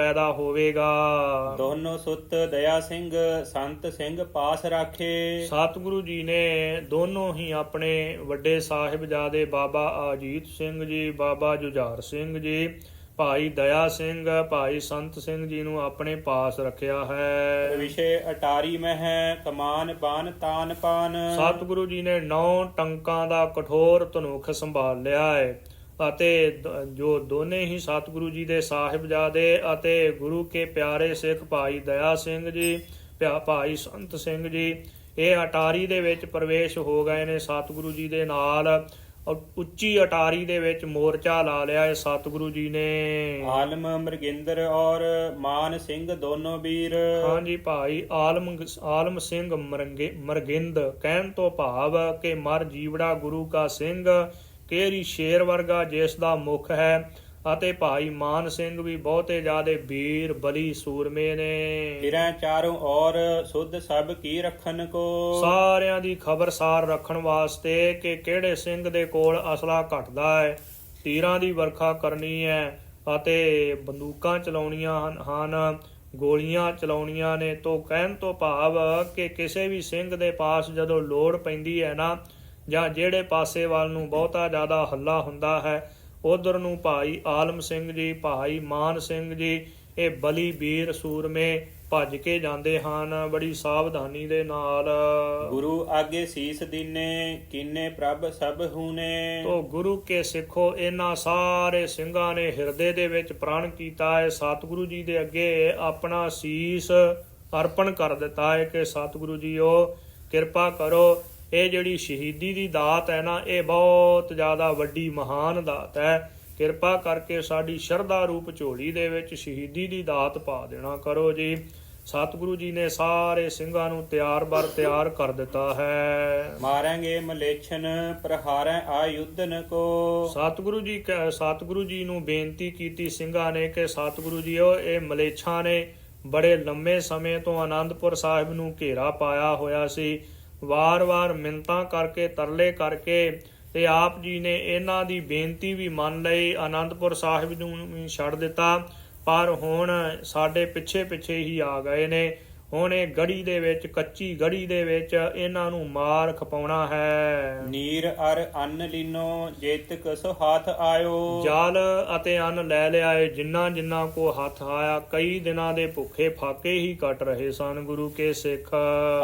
ਪੈਦਾ ਹੋਵੇਗਾ। ਦੋਨੋਂ ਸੁੱਤ ਦਇਆ ਸਿੰਘ ਸੰਤ ਸਿੰਘ ਪਾਸ ਰਾਖੇ। ਸਤਿਗੁਰੂ ਜੀ ਨੇ ਦੋਨੋਂ ਹੀ ਆਪਣੇ ਵੱਡੇ ਸਾਹਿਬਜ਼ਾਦੇ ਬਾਬਾ ਅਜੀਤ ਸਿੰਘ ਜੀ ਬਾਬਾ ਜੁਝਾਰ ਸਿੰਘ ਜੀ ਭਾਈ ਦਇਆ ਸਿੰਘ ਭਾਈ ਸੰਤ ਸਿੰਘ ਜੀ ਨੂੰ ਆਪਣੇ ਪਾਸ ਰੱਖਿਆ ਹੈ। ਵਿਸ਼ੇ ਅਟਾਰੀ ਮਹਿ ਕਮਾਨ ਬਾਨ ਤਾਨ ਪਾਨ। ਸਤਿਗੁਰੂ ਜੀ ਨੇ ਨੌ ਟੰਕਾਂ ਦਾ ਕਠੋਰ ਧਨੁਖ ਸੰਭਾਲ ਲਿਆ ਹੈ। ਅਤੇ ਜੋ ਦੋਨੇ ਹੀ ਸਤਿਗੁਰੂ ਜੀ ਦੇ ਸਾਹਿਬਜ਼ਾਦੇ ਅਤੇ ਗੁਰੂ ਕੇ ਪਿਆਰੇ ਸਿੱਖ ਭਾਈ ਦਇਆ ਸਿੰਘ ਜੀ ਭਾਈ ਸੰਤ ਸਿੰਘ ਜੀ ਇਹ ਅਟਾਰੀ ਦੇ ਵਿੱਚ ਪ੍ਰਵੇਸ਼ ਹੋ ਗਏ ਨੇ ਸਤਿਗੁਰੂ ਜੀ ਦੇ ਨਾਲ। ਉੱਚੀ ਅਟਾਰੀ ਦੇ ਵਿੱਚ ਮੋਰਚਾ ਲਾ ਲਿਆ ਹੈ ਸਤਿਗੁਰੂ ਜੀ ਨੇ। ਆਲਮ ਮਰਗਿੰਦਰ ਔਰ ਮਾਨ ਸਿੰਘ ਦੋਨੋਂ ਵੀਰ। ਹਾਂਜੀ ਭਾਈ ਆਲਮ ਆਲਮ ਸਿੰਘ ਮਰੰਗੇ ਮਰਗਿੰਦ ਕਹਿਣ ਤੋਂ ਭਾਵ ਕਿ ਮਰ ਜੀਵੜਾ ਗੁਰੂ ਕਾ ਸਿੰਘ। ਕੇਰੀ ਸ਼ੇਰ ਵਰਗਾ ਜਿਸ ਦਾ ਮੁਖ ਹੈ? ਅਤੇ ਭਾਈ ਮਾਨ ਸਿੰਘ ਵੀ ਬਹੁਤੇ ਜ਼ਿਆਦੇ ਵੀਰ ਬਲੀ ਸੂਰਮੇ ਨੇ। ਫਿਰੈ ਚਾਰੋਂ ਔਰ ਸੁਧ ਸਭ ਕੀ ਰੱਖਣ ਕੋ? ਸਾਰਿਆਂ ਦੀ ਖਬਰਸਾਰ ਰੱਖਣ ਵਾਸਤੇ ਕਿ ਕਿਹੜੇ ਸਿੰਘ ਦੇ ਕੋਲ ਅਸਲਾ ਘਟਦਾ ਹੈ? ਤੀਰਾਂ ਦੀ ਵਰਖਾ ਕਰਨੀ ਹੈ ਅਤੇ ਬੰਦੂਕਾਂ ਚਲਾਉਣੀਆਂ ਹਨ- ਹਨ ਗੋਲੀਆਂ ਚਲਾਉਣੀਆਂ ਨੇ। ਤੋਂ ਕਹਿਣ ਤੋਂ ਭਾਵ ਕਿ ਕਿਸੇ ਵੀ ਸਿੰਘ ਦੇ ਪਾਸ ਜਦੋਂ ਲੋੜ ਪੈਂਦੀ ਹੈ ਨਾ ਜਾਂ ਜਿਹੜੇ ਪਾਸੇ ਵੱਲ ਨੂੰ ਬਹੁਤਾ ਜ਼ਿਆਦਾ ਹੱਲਾ ਹੁੰਦਾ ਹੈ ਉਧਰ ਨੂੰ ਭਾਈ ਆਲਮ ਸਿੰਘ ਜੀ ਭਾਈ ਮਾਨ ਸਿੰਘ ਜੀ ਇਹ ਬਲੀ ਵੀਰ ਸੂਰਮੇ ਭੱਜ ਕੇ ਜਾਂਦੇ ਹਨ ਬੜੀ ਸਾਵਧਾਨੀ ਦੇ ਨਾਲ। ਗੁਰੂ ਆਗੇ ਸੀਸ ਦੀਨੇ ਕੀਨੇ ਪ੍ਰਭ ਸਭ ਹੂਨੇ। ਤੋ ਗੁਰੂ ਕੇ ਸਿੱਖੋ ਇਹਨਾਂ ਸਾਰੇ ਸਿੰਘਾਂ ਨੇ ਹਿਰਦੇ ਦੇ ਵਿੱਚ ਪ੍ਰਣ ਕੀਤਾ ਹੈ। ਸਤਿਗੁਰੂ ਜੀ ਦੇ ਅੱਗੇ ਆਪਣਾ ਸੀਸ ਅਰਪਣ ਕਰ ਦਿੱਤਾ ਹੈ ਕਿ ਸਤਿਗੁਰੂ ਜੀਓ ਕਿਰਪਾ ਕਰੋ ਇਹ ਜਿਹੜੀ ਸ਼ਹੀਦੀ ਦੀ ਦਾਤ ਹੈ ਨਾ ਇਹ ਬਹੁਤ ਜ਼ਿਆਦਾ ਵੱਡੀ ਮਹਾਨ ਦਾਤ ਹੈ। ਕਿਰਪਾ ਕਰਕੇ ਸਾਡੀ ਸ਼ਰਧਾ ਰੂਪ ਝੋਲੀ ਦੇ ਵਿੱਚ ਸ਼ਹੀਦੀ ਦੀ ਦਾਤ ਪਾ ਦੇਣਾ ਕਰੋ ਜੀ। ਸਤਿਗੁਰੂ ਜੀ ਨੇ ਸਾਰੇ ਸਿੰਘਾਂ ਨੂੰ ਤਿਆਰ ਬਰ ਤਿਆਰ ਕਰ ਦਿੱਤਾ ਹੈ। ਮਾਰਾਂਗੇ ਮਲੇਛਨ ਪ੍ਰਹਾਰੈ ਆਯੁਧਨ ਕੋ। ਸਤਿਗੁਰੂ ਜੀ ਕਹਿ- ਸਤਿਗੁਰੂ ਜੀ ਨੂੰ ਬੇਨਤੀ ਕੀਤੀ ਸਿੰਘਾਂ ਨੇ ਕਿ ਸਤਿਗੁਰੂ ਜੀਓ ਇਹ ਮਲੇਛਾਂ ਨੇ ਬੜੇ ਲੰਮੇ ਸਮੇਂ ਤੋਂ ਆਨੰਦਪੁਰ ਸਾਹਿਬ ਨੂੰ ਘੇਰਾ ਪਾਇਆ ਹੋਇਆ ਸੀ। ਵਾਰ-ਵਾਰ ਮਿੰਤਾਂ ਕਰਕੇ, ਤਰਲੇ ਕਰਕੇ ਤੇ ਆਪ ਜੀ ਨੇ ਇਹਨਾਂ ਦੀ ਬੇਨਤੀ ਵੀ ਮੰਨ ਲਈ। ਆਨੰਦਪੁਰ ਸਾਹਿਬ ਨੂੰ ਛੱਡ ਦਿੱਤਾ, ਪਰ ਹੁਣ ਸਾਡੇ ਪਿੱਛੇ ਪਿੱਛੇ ਹੀ ਆ ਗਏ ਨੇ। ਹੁਣ ਇਹ ਗੜੀ ਦੇ ਵਿੱਚ ਕੱਚੀ ਗੜੀ ਦੇ ਵਿੱਚ ਇਹਨਾਂ ਨੂੰ ਮਾਰ ਖਪਾਉਣਾ ਹੈ। ਨੀਰ ਅਰ ਅੰਨ ਲੀਨੋ ਜੇਤਕ ਸੋ ਹਾਥ ਆਇਓ। ਜਲ ਅਤੇ ਅੰਨ ਲੈ ਲਿਆਏ ਜਿੰਨਾ ਜਿੰਨਾ ਕੋ ਹੱਥ ਆਇਆ ਕਈ ਦਿਨਾਂ ਦੇ ਭੁੱਖੇ ਫਾਕੇ ਹੀ ਕੱਟ ਰਹੇ ਸਨ ਗੁਰੂ ਕੇ ਸਿੱਖ।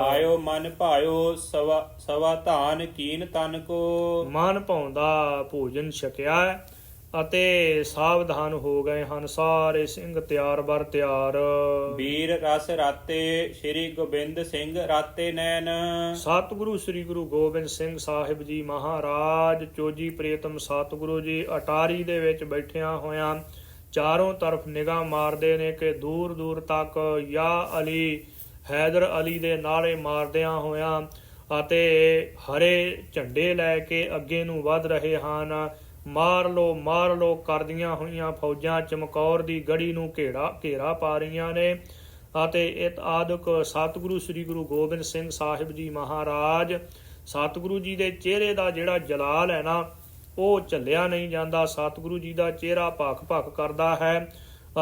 ਆਇਓ ਮਨ ਭਾਇਓ ਸਵਾ ਸਵਾ ਧਾਨ ਕੀਨ ਤਨ ਕੋ। ਮਨ ਭਾਉਂਦਾ ਭੋਜਨ ਛਕਿਆ ਅਤੇ ਸਾਵਧਾਨ ਹੋ ਗਏ ਹਨ। ਸਾਰੇ ਸਿੰਘ ਤਿਆਰ ਬਰ ਤਿਆਰ। ਵੀਰ ਰਸ ਰਾਤੇ ਸ੍ਰੀ ਗੋਬਿੰਦ ਸਿੰਘ ਰਾਤੇ ਨੈਣ। ਸਤਿਗੁਰੂ ਸ੍ਰੀ ਗੁਰੂ ਗੋਬਿੰਦ ਸਿੰਘ ਸਾਹਿਬ ਜੀ ਮਹਾਰਾਜ ਚੋਜੀ ਪ੍ਰੀਤਮ ਸਤਿਗੁਰੂ ਜੀ ਅਟਾਰੀ ਦੇ ਵਿੱਚ ਬੈਠਿਆਂ ਹੋਇਆਂ ਚਾਰੋਂ ਤਰਫ ਨਿਗਾਹ ਮਾਰਦੇ ਨੇ ਕਿ ਦੂਰ ਦੂਰ ਤੱਕ ਯਾ ਅਲੀ ਹੈਦਰ ਅਲੀ ਦੇ ਨਾਰੇ ਮਾਰਦਿਆਂ ਹੋਇਆਂ ਅਤੇ ਹਰੇ ਝੰਡੇ ਲੈ ਕੇ ਅੱਗੇ ਨੂੰ ਵੱਧ ਰਹੇ ਹਨ। ਮਾਰ ਲੋ ਮਾਰ ਲੋ ਕਰਦੀਆਂ ਹੋਈਆਂ ਫੌਜਾਂ ਚਮਕੌਰ ਦੀ ਗੜੀ ਨੂੰ ਘੇਰਾ ਘੇਰਾ ਪਾ ਰਹੀਆਂ ਨੇ। ਅਤੇ ਇਤ ਆਦਿਕ ਸਤਿਗੁਰੂ ਸ੍ਰੀ ਗੁਰੂ ਗੋਬਿੰਦ ਸਿੰਘ ਸਾਹਿਬ ਜੀ ਮਹਾਰਾਜ, ਸਤਿਗੁਰੂ ਜੀ ਦੇ ਚਿਹਰੇ ਦਾ ਜਿਹੜਾ ਜਲਾਲ ਹੈ ਨਾ, ਉਹ ਝੱਲਿਆ ਨਹੀਂ ਜਾਂਦਾ। ਸਤਿਗੁਰੂ ਜੀ ਦਾ ਚਿਹਰਾ ਭਖ ਭਖ ਕਰਦਾ ਹੈ।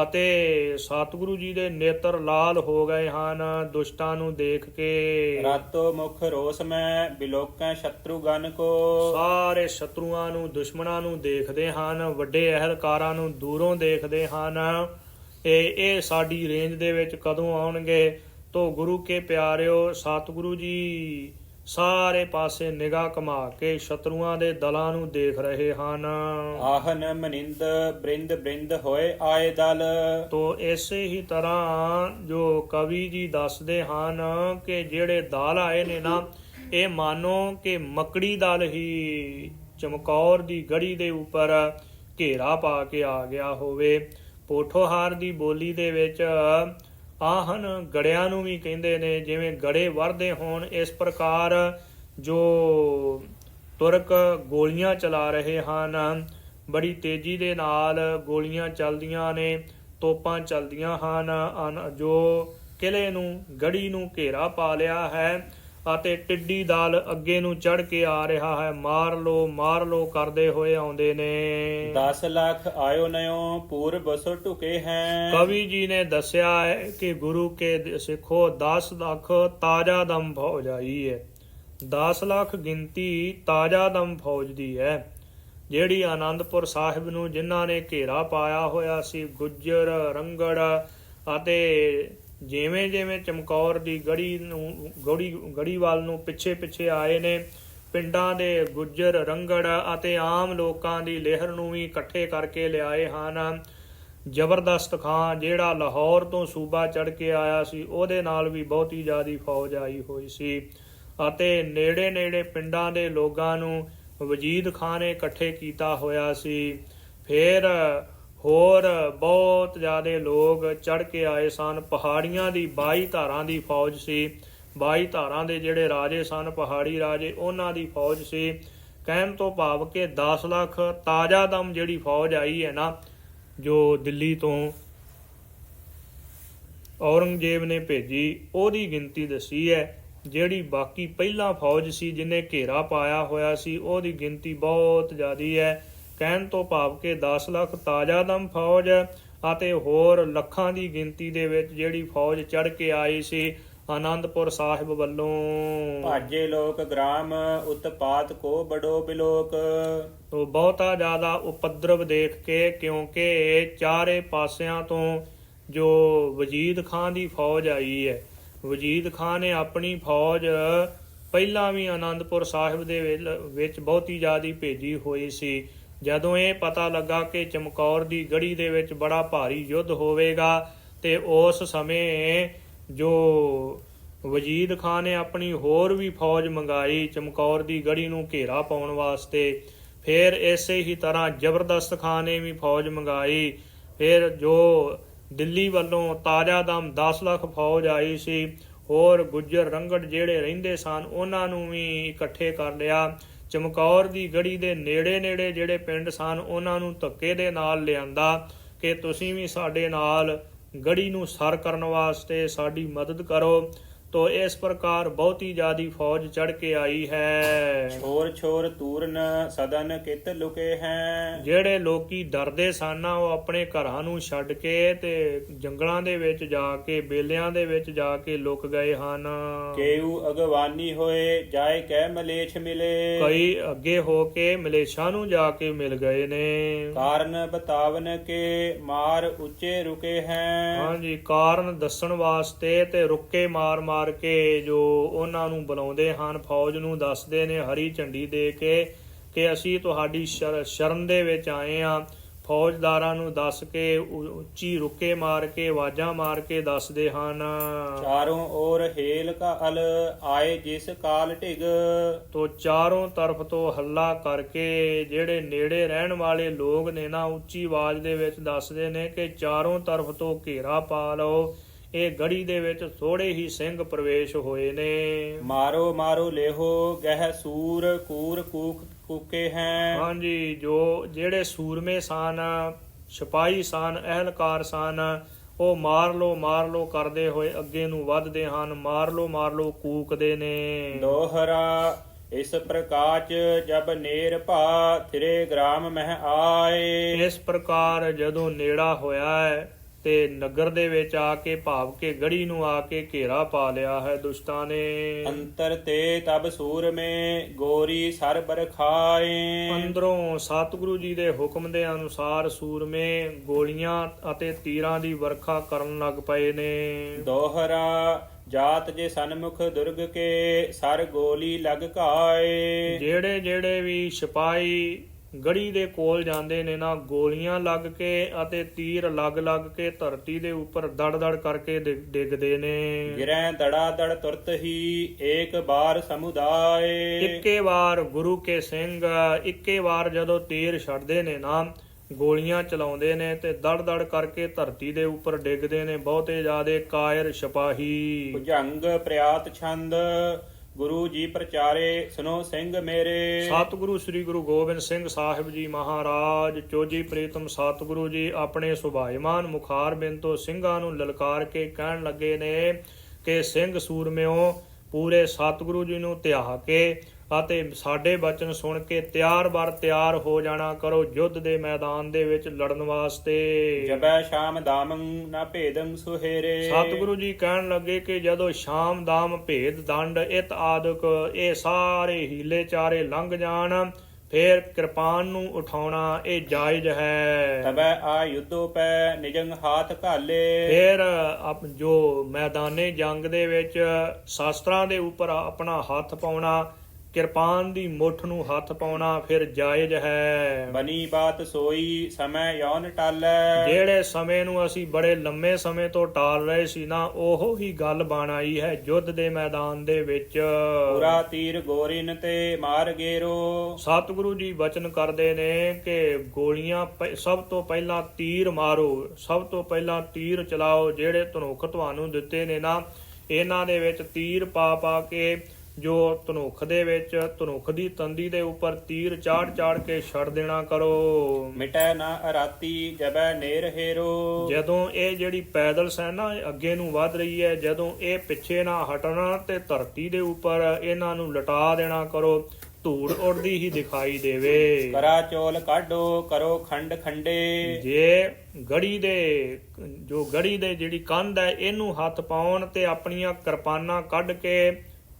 ਅਤੇ ਸਤਿਗੁਰੂ ਜੀ ਦੇ ਨੇਤਰ ਲਾਲ ਹੋ ਗਏ ਹਨ ਦੁਸ਼ਟਾਂ ਨੂੰ ਦੇਖ ਕੇ। ਰਾਤੋ ਮੁਖ ਰੋਸ ਮੈਂ ਬਿਲੋਕੈ ਸ਼ਤਰੂਗਨ ਕੋ। ਸਾਰੇ ਸ਼ਤਰੂਆਂ ਨੂੰ ਦੁਸ਼ਮਣਾਂ ਨੂੰ ਦੇਖਦੇ ਹਨ ਵੱਡੇ ਅਹਲਕਾਰਾਂ ਨੂੰ ਦੂਰੋਂ ਦੇਖਦੇ ਹਨ। ਇਹ ਇਹ ਸਾਡੀ ਰੇਂਜ ਦੇ ਵਿੱਚ ਕਦੋਂ ਆਉਣਗੇ? ਤੋ ਗੁਰੂ ਕੇ ਪਿਆਰਿਓ ਸਤਿਗੁਰੂ ਜੀ। ਸਾਰੇ ਪਾਸੇ ਨਿਗਾਹ ਘਮਾ ਕੇ ਸ਼ਤਰੂਆਂ ਦੇ ਦਲਾਂ ਨੂੰ ਦੇਖ ਰਹੇ ਹਨ। ਆਹਨ ਮਨਿੰਦ ਬ੍ਰਿੰਦ ਬ੍ਰਿੰਦ ਹੋਏ ਆਏ ਦਲ। ਤੋ ਇਸੇ ਹੀ ਤਰ੍ਹਾਂ ਜੋ ਕਵੀ ਜੀ ਦੱਸਦੇ ਹਨ ਕਿ ਜਿਹੜੇ ਦਲ ਆਏ ਨੇ ਨਾ ਇਹ ਮਾਨੋ ਕਿ ਮਕੜੀ ਦਲ ਹੀ ਚਮਕੌਰ ਦੀ ਗੜੀ ਦੇ ਉੱਪਰ ਘੇਰਾ ਪਾ ਕੇ ਆ ਗਿਆ ਹੋਵੇ। ਪੋਠੋਹਾਰ ਦੀ ਬੋਲੀ ਦੇ ਵਿੱਚ ਆਹਨ ਗੜਿਆਂ ਨੂੰ ਵੀ ਕਹਿੰਦੇ ਨੇ, ਜਿਵੇਂ ਗੜੇ ਵਰਦੇ ਹੋਣ, ਇਸ ਪ੍ਰਕਾਰ ਜੋ ਤੁਰਕ ਗੋਲੀਆਂ ਚਲਾ ਰਹੇ ਹਨ, ਬੜੀ ਤੇਜ਼ੀ ਦੇ ਨਾਲ ਗੋਲੀਆਂ ਚੱਲਦੀਆਂ ਨੇ, ਤੋਪਾਂ ਚੱਲਦੀਆਂ ਹਨ, ਅਨ- ਜੋ ਕਿਲੇ ਨੂੰ, ਗੜੀ ਨੂੰ ਘੇਰਾ ਪਾ ਲਿਆ ਹੈ ਅਤੇ ਟਿੱਡੀ ਦਲ ਅੱਗੇ ਨੂੰ ਚੜ ਕੇ ਆ ਰਿਹਾ ਹੈ। ਮਾਰ ਲੋ ਮਾਰ ਲੋ ਕਰਦੇ ਹੋਏ ਆਉਂਦੇ ਨੇ। 10 ਲੱਖ ਆਇਓ ਨਯੋ ਪੂਰਬ ਸੋ ਢੁਕੇ ਹੈ। ਕਵੀ ਜੀ ਨੇ ਦੱਸਿਆ ਹੈ ਕਿ ਗੁਰੂ ਕੇ ਸਿੱਖੋ 10 ਲੱਖ ਤਾਜ਼ਾ ਦਮ ਫੌਜ ਆਈ ਹੈ। 10 ਲੱਖ ਗਿਣਤੀ ਤਾਜ਼ਾ ਦਮ ਫੌਜ ਦੀ ਹੈ। ਜਿਹੜੀ ਆਨੰਦਪੁਰ ਸਾਹਿਬ ਨੂੰ ਜਿਨ੍ਹਾਂ ਨੇ ਘੇਰਾ ਪਾਇਆ ਹੋਇਆ ਸੀ ਗੁੱਜਰ ਰੰਗੜ ਅਤੇ ਜਿਵੇਂ ਜਿਵੇਂ ਚਮਕੌਰ ਦੀ ਗੜੀ ਨੂੰ, ਗੜੀ, ਗੜੀਵਾਲ ਨੂੰ ਪਿੱਛੇ ਪਿੱਛੇ ਆਏ ਨੇ, ਪਿੰਡਾਂ ਦੇ ਗੁੱਜਰ, ਰੰਗੜ ਅਤੇ ਆਮ ਲੋਕਾਂ ਦੀ ਲਹਿਰ ਨੂੰ ਵੀ ਇਕੱਠੇ ਕਰਕੇ ਲਿਆਏ ਹਨ। ਜ਼ਬਰਦਸਤ ਖਾਨ ਜਿਹੜਾ ਲਾਹੌਰ ਤੋਂ ਸੂਬਾ ਚੜ ਕੇ ਆਇਆ ਸੀ, ਉਹਦੇ ਨਾਲ ਵੀ ਬਹੁਤੀ ਜ਼ਿਆਦੀ ਫੌਜ ਆਈ ਹੋਈ ਸੀ ਅਤੇ ਨੇੜੇ ਨੇੜੇ ਪਿੰਡਾਂ ਦੇ ਲੋਕਾਂ ਨੂੰ ਵਜੀਦ ਖਾਨ ਨੇ ਇਕੱਠੇ ਕੀਤਾ ਹੋਇਆ ਸੀ। ਫਿਰ ਹੋਰ ਬਹੁਤ ਜ਼ਿਆਦੇ ਲੋਕ ਚੜ ਕੇ ਆਏ ਸਨ। ਪਹਾੜੀਆਂ ਦੀ 22 ਧਾਰਾਂ ਦੀ ਫੌਜ ਸੀ। 22 ਧਾਰਾਂ ਦੇ ਜਿਹੜੇ ਰਾਜੇ ਸਨ, ਪਹਾੜੀ ਰਾਜੇ, ਉਹਨਾਂ ਦੀ ਫੌਜ ਸੀ। ਕਹਿਣ ਤੋਂ ਭਾਵ ਕਿ 10 ਲੱਖ ਤਾਜ਼ਾ ਦਮ ਜਿਹੜੀ ਫੌਜ ਆਈ ਹੈ ਨਾ, ਜੋ ਦਿੱਲੀ ਤੋਂ ਔਰੰਗਜ਼ੇਬ ਨੇ ਭੇਜੀ, ਉਹਦੀ ਗਿਣਤੀ ਦੱਸੀ ਹੈ। ਜਿਹੜੀ ਬਾਕੀ ਪਹਿਲਾਂ ਫੌਜ ਸੀ ਜਿਹਨੇ ਘੇਰਾ ਪਾਇਆ ਹੋਇਆ ਸੀ, ਉਹਦੀ ਗਿਣਤੀ ਬਹੁਤ ਜ਼ਿਆਦੀ ਹੈ। ਕਹਿਣ ਤੋਂ ਭਾਵ ਕਿ 10 ਲੱਖ ਤਾਜ਼ਾ ਦਮ ਫੌਜ ਅਤੇ ਹੋਰ ਲੱਖਾਂ ਦੀ ਗਿਣਤੀ ਦੇ ਵਿੱਚ ਜਿਹੜੀ ਫੌਜ ਚੜ ਕੇ ਆਈ ਸੀ ਆਨੰਦਪੁਰ ਸਾਹਿਬ ਵੱਲੋਂ। ਭਾਜੇ ਲੋਕ ਗ੍ਰਾਮ ਉਤਪਾਤ ਕੋ ਬੜੋ ਬਿਲੋਕ। ਤੋ ਬਹੁਤਾ ਜ਼ਿਆਦਾ ਉਪਦਰਵ ਦੇਖ ਕੇ ਕਿਉਂਕਿ ਚਾਰੇ ਪਾਸਿਆਂ ਤੋਂ ਜੋ ਵਜੀਦ ਖਾਨ ਦੀ ਫੌਜ ਆਈ ਹੈ ਵਜੀਦ ਖਾਨ ਨੇ ਆਪਣੀ ਫੌਜ ਪਹਿਲਾਂ ਵੀ ਆਨੰਦਪੁਰ ਸਾਹਿਬ ਦੇ ਵਿੱਚ ਬਹੁਤੀ ਜ਼ਿਆਦੀ ਭੇਜੀ ਹੋਈ ਸੀ। ਜਦੋਂ ਇਹ ਪਤਾ ਲੱਗਾ ਕਿ ਚਮਕੌਰ ਦੀ ਗੜੀ ਦੇ ਵਿੱਚ ਬੜਾ ਭਾਰੀ ਯੁੱਧ ਹੋਵੇਗਾ, ਤੇ ਉਸ ਸਮੇਂ ਜੋ ਵਜੀਦ ਖਾਨ ਨੇ ਆਪਣੀ ਹੋਰ ਵੀ ਫੌਜ ਮੰਗਾਈ ਚਮਕੌਰ ਦੀ ਗੜੀ ਨੂੰ ਘੇਰਾ ਪਾਉਣ ਵਾਸਤੇ, ਫਿਰ ਇਸੇ ਹੀ ਤਰ੍ਹਾਂ ਜ਼ਬਰਦਸਤ ਖਾਨ ਨੇ ਵੀ ਫੌਜ ਮੰਗਾਈ। ਫਿਰ ਜੋ ਦਿੱਲੀ ਵੱਲੋਂ ਤਾਜ਼ਾ ਦਮ 10 ਲੱਖ ਫੌਜ ਆਈ ਸੀ, ਹੋਰ ਗੁੱਜਰ ਰੰਗੜ ਜਿਹੜੇ ਰਹਿੰਦੇ ਸਨ, ਉਹਨਾਂ ਨੂੰ ਵੀ ਇਕੱਠੇ ਕਰ ਲਿਆ। ਚਮਕੌਰ ਦੀ ਗੜੀ ਦੇ ਨੇੜੇ ਨੇੜੇ ਜਿਹੜੇ ਪਿੰਡ ਸਨ, ਉਹਨਾਂ ਨੂੰ ਧੱਕੇ ਦੇ ਨਾਲ ਲਿਆਂਦਾ ਕਿ ਤੁਸੀਂ ਵੀ ਸਾਡੇ ਨਾਲ ਗੜੀ ਨੂੰ ਸਰ ਕਰਨ ਵਾਸਤੇ ਸਾਡੀ ਮਦਦ ਕਰੋ। ਤੋ ਇਸ ਪ੍ਰਕਾਰ ਬਹੁਤੀ ਜ਼ਿਆਦੀ ਫੌਜ ਚੜ ਕੇ ਆਈ ਹੈ। ਛੋਰ ਛੋਰ ਤੂਰਨ ਸਦਨ ਕਿਤ ਲੁਕੇ ਹੈ। ਜਿਹੜੇ ਲੋਕੀ ਡਰਦੇ ਸਨ ਉਹ ਆਪਣੇ ਘਰਾਂ ਨੂੰ ਛੱਡ ਕੇ ਤੇ ਜੰਗਲਾਂ ਦੇ ਵਿੱਚ ਜਾ ਕੇ ਬੇਲਿਆਂ ਦੇ ਵਿੱਚ ਜਾ ਕੇ ਲੁਕ ਗਏ ਹਨ। ਕੇਊ ਅਗਵਾਨੀ ਹੋਏ ਜਾਏ ਕਹਿ ਮਲੇਛ ਮਿਲੇ। ਕਈ ਅੱਗੇ ਹੋ ਕੇ ਮਲੇਸ਼ਾ ਨੂੰ ਜਾ ਕੇ ਮਿਲ ਗਏ ਨੇ। ਕਾਰਨ ਬਤਾਵਨ ਕੇ ਮਾਰ ਉੱਚੇ ਰੁਕੇ ਹੈ। ਹਾਂਜੀ ਕਾਰਨ ਦੱਸਣ ਵਾਸਤੇ ਤੇ ਰੁੱਕੇ ਮਾਰ-ਮਾਰ ਕਰਕੇ ਜੋ ਉਹਨਾਂ ਨੂੰ ਬੁਲਾਉਂਦੇ ਹਨ ਫੌਜ ਨੂੰ ਦੱਸਦੇ ਨੇ ਹਰੀ ਝੰਡੀ ਦੇ ਕੇ ਕਿ ਅਸੀਂ ਤੁਹਾਡੀ ਸ਼ਰਨ ਦੇ ਵਿੱਚ ਆਏ ਆ ਫੌਜਦਾਰਾਂ ਨੂੰ ਦੱਸ ਕੇ ਉੱਚੀ ਰੁਕੇ ਮਾਰ ਕੇ ਆਵਾਜ਼ਾਂ ਮਾਰ ਕੇ ਦੱਸਦੇ ਹਨ। ਚਾਰੋਂ ਔਰ ਹੇਲ ਕਾਲ ਆਏ ਜਿਸ ਕਾਲ ਢਿਗ। ਤੋਂ ਚਾਰੋਂ ਤਰਫ ਤੋਂ ਹੱਲਾ ਕਰਕੇ ਜਿਹੜੇ ਨੇੜੇ ਰਹਿਣ ਵਾਲੇ ਲੋਕ ਨੇ ਨਾ ਉੱਚੀ ਆਵਾਜ਼ ਦੇ ਵਿੱਚ ਦੱਸਦੇ ਨੇ ਕਿ ਚਾਰੋਂ ਤਰਫ ਤੋਂ ਘੇਰਾ ਪਾ ਲਓ। ਇਹ ਗੜੀ ਦੇ ਵਿੱਚ ਥੋੜੇ ਹੀ ਸਿੰਘ ਪ੍ਰਵੇਸ਼ ਹੋਏ ਨੇ। ਮਾਰੋ ਮਾਰੋ ਲੇਹੋ ਗਹਿ ਸੂਰ ਕੂਰ ਕੂਕ ਕੂਕੇ ਹੈ। ਹਾਂਜੀ ਜੋ ਜਿਹੜੇ ਸੂਰਮੇ ਸਨ ਸਿਪਾਹੀ ਸਨ ਅਹਲਕਾਰ ਸਨ ਉਹ ਮਾਰ ਲੋ ਮਾਰ ਲੋ ਕਰਦੇ ਹੋਏ ਅੱਗੇ ਨੂੰ ਵੱਧਦੇ ਹਨ ਮਾਰ ਲੋ ਮਾਰ ਲੋ ਕੂਕਦੇ ਨੇ। ਦੋਹਰਾ ਇਸ ਪ੍ਰਕਾਚ ਜਬ ਨੇਰ ਭਾ ਥਿਰੇ ਗ੍ਰਾਮ ਮਹਿ ਆਏ। ਇਸ ਪ੍ਰਕਾਰ ਜਦੋਂ ਨੇੜਾ ਹੋਇਆ ਹੈ ਤੇ ਨਗਰ ਦੇ ਵਿੱਚ ਆ ਕੇ ਭਾਵ ਕੇ ਗੜੀ ਨੂੰ ਆ ਕੇ ਘੇਰਾ ਪਾ ਲਿਆ ਹੈ ਦੁਸ਼ਟਾਂ ਨੇ ਅੰਤਰ ਤੇ ਤਬ ਸੂਰ ਮੇ ਗੋਰੀ ਸਰ ਬਰਖਾਏ। ਅੰਦਰੋਂ ਸਤਿਗੁਰੂ ਜੀ ਦੇ ਹੁਕਮ ਦੇ ਅਨੁਸਾਰ ਸੂਰਮੇ ਗੋਲੀਆਂ ਅਤੇ ਤੀਰਾਂ ਦੀ ਵਰਖਾ ਕਰਨ ਲੱਗ ਪਏ ਨੇ। ਦੋਹਰਾ ਜਾਤ ਜੇ ਸਨਮੁਖ ਦੁਰਗ ਕੇ ਸਰ ਗੋਲੀ ਲਗ ਘਾਏ ਜਿਹੜੇ ਜਿਹੜੇ ਵੀ ਸਿਪਾਹੀ ਗੜੀ ਦੇ ਕੋਲ ਜਾਂਦੇ ਨੇ ਨਾ ਗੋਲੀਆਂ ਲੱਗ ਕੇ ਅਤੇ ਤੀਰ ਲੱਗ ਲੱਗ ਕੇ ਧਰਤੀ ਦੇ ਉੱਪਰ ਦੜ ਦੜ ਕਰਕੇ ਡਿੱਗ- ਡਿੱਗਦੇ ਨੇ। ਗਿਰੈ ਦੜਾ ਦੜ ਤੁਰਤ ਹੀ ਏਕ ਬਾਰ ਸਮੁਦਾਏ। ਇੱਕੇ ਵਾਰ ਗੁਰੂ ਕੇ ਸਿੰਘ ਇੱਕੇ ਵਾਰ ਜਦੋਂ ਤੀਰ ਛੱਡਦੇ ਨੇ ਨਾ ਗੋਲੀਆਂ ਚਲਾਉਂਦੇ ਨੇ ਤੇ ਦੜ ਦੜ ਕਰਕੇ ਧਰਤੀ ਦੇ ਉੱਪਰ ਡਿੱਗਦੇ ਨੇ ਬਹੁਤੇ ਜ਼ਿਆਦੇ ਕਾਇਰ ਸਿਪਾਹੀ। ਭੁਜੰਗ ਪ੍ਰਿਆਤ ਛੰਦ ਗੁਰੂ ਜੀ ਪ੍ਰਚਾਰੇ ਸੁਨੋ ਸਿੰਘ ਮੇਰੇ। ਸਤਿਗੁਰੂ ਸ੍ਰੀ ਗੁਰੂ ਗੋਬਿੰਦ ਸਿੰਘ ਸਾਹਿਬ ਜੀ ਮਹਾਰਾਜ, ਚੋਜੀ ਪ੍ਰੀਤਮ ਸਤਿਗੁਰੂ ਜੀ ਆਪਣੇ ਸੁਭਾਇਮਾਨ ਮੁਖਾਰ ਬਿੰਦ ਤੋਂ ਸਿੰਘਾਂ ਨੂੰ ਲਲਕਾਰ ਕੇ ਕਹਿਣ ਲੱਗੇ ਨੇ ਕਿ, ਸਿੰਘ ਸੂਰਮਿਓ, ਪੂਰੇ ਸਤਿਗੁਰੂ ਜੀ ਨੂੰ ਧਿਆ ਕੇ ਅਤੇ ਸਾਡੇ ਬਚਨ ਸੁਣ ਕੇ ਤਿਆਰ ਬਰ ਤਿਆਰ ਹੋ ਜਾਣਾ ਕਰੋ ਯੁੱਧ ਦੇ ਮੈਦਾਨ ਦੇ ਵਿੱਚ ਲੜਨ ਵਾਸਤੇ। ਜਬੈ ਸ਼ਾਮ ਦਾਮੰ ਨਾ ਭੇਦੰ ਸੁਹੇਰੇ। ਸਤਿਗੁਰੂ ਜੀ ਕਹਿਣ ਲੱਗੇ ਕਿ ਜਦੋਂ ਸ਼ਾਮ ਦਾਮ ਭੇਦ ਦੰਡ ਇਤ ਆਦਿਕ ਇਹ ਸਾਰੇ ਹੀਲੇ ਚਾਰੇ ਲੰਘ ਜਾਣ ਫੇਰ ਕਿਰਪਾਨ ਨੂੰ ਉਠਾਉਣਾ ਇਹ ਜਾਇਜ਼ ਹੈ। ਤਬੈ ਆ ਯੁੱਧੋ ਪੈ ਨਿਜੰ ਹਾਥ ਘਾਲੇ। ਫਿਰ ਆਪ ਜੋ ਮੈਦਾਨੇ ਜੰਗ ਦੇ ਵਿੱਚ ਸ਼ਾਸਤਰਾਂ ਦੇ ਉੱਪਰ ਆਪਣਾ ਹੱਥ ਪਾਉਣਾ ਕਿਰਪਾਨ ਦੀ ਮੁੱਠ ਨੂੰ ਹੱਥ ਪਾਉਣਾ ਫਿਰ ਜਾਇਜ਼ ਹੈ। ਬਨੀ ਬਾਤ ਸੋਈ ਸਮੈ ਯੌਨ ਟਾਲੈ। ਜਿਹੜੇ ਸਮੇਂ ਨੂੰ ਅਸੀਂ ਬੜੇ ਲੰਮੇ ਸਮੇਂ ਤੋਂ ਟਾਲ ਰਹੇ ਸੀ ਨਾ ਉਹ ਹੀ ਗੱਲ ਬਣ ਆਈ ਹੈ ਯੁੱਧ ਦੇ ਮੈਦਾਨ ਦੇ ਵਿੱਚ। ਪੂਰਾ ਤੀਰ ਗੋਰਿਨ ਤੇ ਮਾਰ ਗੇਰੋ। ਸਤਿਗੁਰੂ ਜੀ ਬਚਨ ਕਰਦੇ ਨੇ ਕਿ ਗੋਲੀਆਂ ਸਭ ਤੋਂ ਪਹਿਲਾਂ ਤੀਰ ਮਾਰੋ ਸਭ ਤੋਂ ਪਹਿਲਾਂ ਤੀਰ ਚਲਾਓ ਜਿਹੜੇ ਧਨੁਖ ਤੁਹਾਨੂੰ ਦਿੱਤੇ ਨੇ ਨਾ ਇਹਨਾਂ ਦੇ ਵਿੱਚ ਤੀਰ ਪਾ ਪਾ ਕੇ ਜੋ ਧਨੁਖ ਦੇ ਵਿੱਚ ਧਨੁਖ ਦੀ ਤੰਦੀ ਦੇ ਉੱਪਰ ਤੀਰ ਚਾੜ ਚਾੜ ਕੇ ਛੱਡ ਦੇਣਾ ਕਰੋ। ਮਿਟੈ ਨਾ ਅਰਾਤੀ ਜਬੈ ਨੇਰ ਹੇਰੋ। ਜਦੋਂ ਇਹ ਜਿਹੜੀ ਪੈਦਲ ਸੈਨਾ ਅੱਗੇ ਨੂੰ ਵੱਧ ਰਹੀ ਹੈ ਜਦੋਂ ਇਹ ਪਿੱਛੇ ਨਾ ਹਟਣਾ ਤੇ ਧਰਤੀ ਦੇ ਉੱਪਰ ਇਹਨਾਂ ਨੂੰ ਲਟਾ ਦੇਣਾ ਕਰੋ ਧੂੜ ਉੜਦੀ ਹੀ ਦਿਖਾਈ ਦੇਵੇ। ਕਰਾ ਚੋਲ ਕਾਢੋ ਕਰੋ ਖੰਡ ਖੰਡੇ। ਜੇ ਗੜੀ ਦੇ ਜੋ ਗੜੀ ਦੇ ਜਿਹੜੀ ਕੰਧ ਹੈ ਇਹਨੂੰ ਹੱਥ ਪਾਉਣ ਤੇ ਆਪਣੀਆਂ ਕਿਰਪਾਨਾਂ ਕੱਢ ਕੇ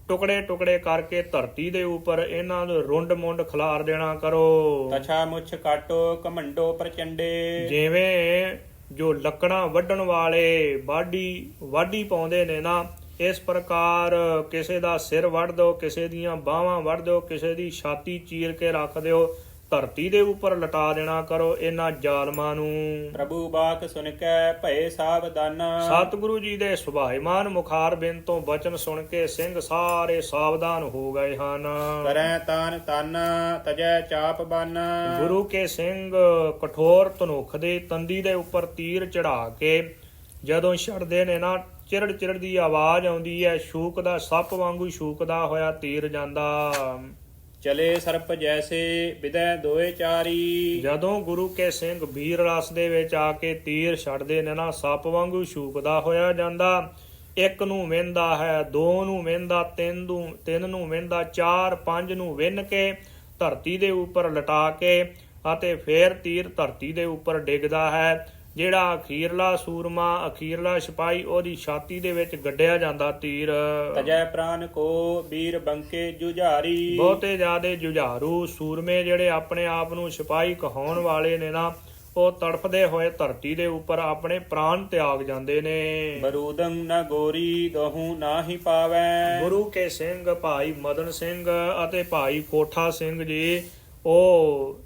ਟੁਕੜੇ ਟੁਕੜੇ ਕਰਕੇ ਧਰਤੀ ਦੇ ਉੱਪਰ ਇਹਨਾਂ ਨੂੰ ਰੁੰਡ ਮੁੰਡ ਖਿਲਾਰ ਦੇਣਾ ਕਰੋ। ਤਛਾ ਮੁਛ ਕਾਟੋ ਕਮੰਡੋ ਪ੍ਰਚੰਡੇ। ਜਿਵੇਂ ਜੋ ਲੱਕੜਾਂ ਵੱਢਣ ਵਾਲੇ ਵਾਢੀ ਵਾਢੀ ਪਾਉਂਦੇ ਨੇ ਨਾ ਇਸ ਪ੍ਰਕਾਰ ਕਿਸੇ ਦਾ ਸਿਰ ਵੱਢ ਦਿਓ ਕਿਸੇ ਦੀਆਂ ਬਾਹਾਂ ਵੱਢ ਦਿਓ ਕਿਸੇ ਦੀ ਛਾਤੀ ਚੀਰ ਕੇ ਰੱਖ ਦਿਓ। ਧਰਤੀ ਦੇ ਉੱਪਰ ਲਟਾ ਦੇਣਾ ਕਰੋ ਇਹਨਾਂ ਜ਼ਾਲਮਾਂ ਨੂੰ। ਪ੍ਰਭੂ ਬਾਕ ਸੁਨ ਕੇ ਭਏ ਸਾਵਧਾਨਾ। ਸਤਿਗੁਰੂ ਜੀ ਦੇ ਸੁਭਾਇਮਾਨ ਮੁਖਾਰ ਬਿਨ ਤੋਂ ਬਚਨ ਸੁਣ ਕੇ ਸਿੰਘ ਸਾਰੇ ਸਾਵਧਾਨ ਹੋ ਗਏ ਹਨ। ਕਰੈ ਤਾਨ ਤਨ ਤਜੈ ਚਾਪ ਬਨ। ਗੁਰੂ ਕੇ ਸਿੰਘ ਕਠੋਰ ਧਨੁਖ ਦੇ ਤੰਦੀ ਦੇ ਉੱਪਰ ਤੀਰ ਚੜਾ ਕੇ ਜਦੋਂ ਛੜਦੇ ਨੇ ਨਾ ਚਿਰੜ ਚਿਰੜ ਦੀ ਆਵਾਜ਼ ਆਉਂਦੀ ਹੈ ਸ਼ੂਕ ਦਾ ਸੱਪ ਵਾਂਗੂ ਸ਼ੂਕਦਾ ਹੋਇਆ ਤੀਰ ਜਾਂਦਾ। ਚਲੇ ਸਰਪ ਜੈਸੇ ਵਿਦੈ ਦੋਏ ਚਾਰੀ। ਜਦੋਂ ਗੁਰੂ ਕੇ ਸਿੰਘ ਵੀਰ ਰਸ ਦੇ ਵਿੱਚ ਆ ਕੇ ਤੀਰ ਛੱਡਦੇ ਨੇ ਨਾ, ਸੱਪ ਵਾਂਗੂ ਛੂਕਦਾ ਹੋਇਆ ਜਾਂਦਾ। ਇੱਕ ਨੂੰ ਵਿੰਦਾ ਹੈ, ਦੋ ਨੂੰ ਵਿੰਦਾ, ਤਿੰਨ ਨੂੰ ਤਿੰਨ ਨੂੰ ਵਿੰਦਾ, ਚਾਰ, ਪੰਜ ਨੂੰ ਵਿੰਨ ਕੇ ਧਰਤੀ ਦੇ ਉੱਪਰ ਲਟਾ ਕੇ ਅਤੇ ਫੇਰ ਤੀਰ ਧਰਤੀ ਦੇ ਉੱਪਰ ਡਿੱਗਦਾ ਹੈ। ਜਿਹੜਾ ਅਖੀਰਲਾ ਸੂਰਮਾ ਅਖੀਰਲਾ ਸਿਪਾਹੀ ਉਹਦੀ ਛਾਤੀ ਦੇ ਵਿੱਚ ਗੱਡਿਆ ਜਾਂਦਾ ਤੀਰ। ਤਜੈ ਪ੍ਰਾਨ ਕੋ ਵੀਰ ਬੰਕੇ ਜੁਝਾਰੀ। ਬਹੁਤੇ ਜ਼ਿਆਦੇ ਜੁਝਾਰੂ ਸੂਰਮੇ ਜਿਹੜੇ ਆਪਣੇ ਆਪ ਨੂੰ ਸਿਪਾਹੀ ਕਹਾਉਣ ਵਾਲੇ ਨੇ ਨਾ ਉਹ ਤੜਫਦੇ ਹੋਏ ਧਰਤੀ ਦੇ ਉੱਪਰ ਆਪਣੇ ਪ੍ਰਾਣ ਤਿਆਗ ਜਾਂਦੇ ਨੇ। ਬਰੂਦੰ ਨ ਗੋਰੀ ਦਹੂ ਨਾਹੀ ਪਾਵੈ। ਗੁਰੂ ਕੇ ਸਿੰਘ ਭਾਈ ਮਦਨ ਸਿੰਘ ਅਤੇ ਭਾਈ ਕੋਠਾ ਸਿੰਘ ਜੀ ਉਹ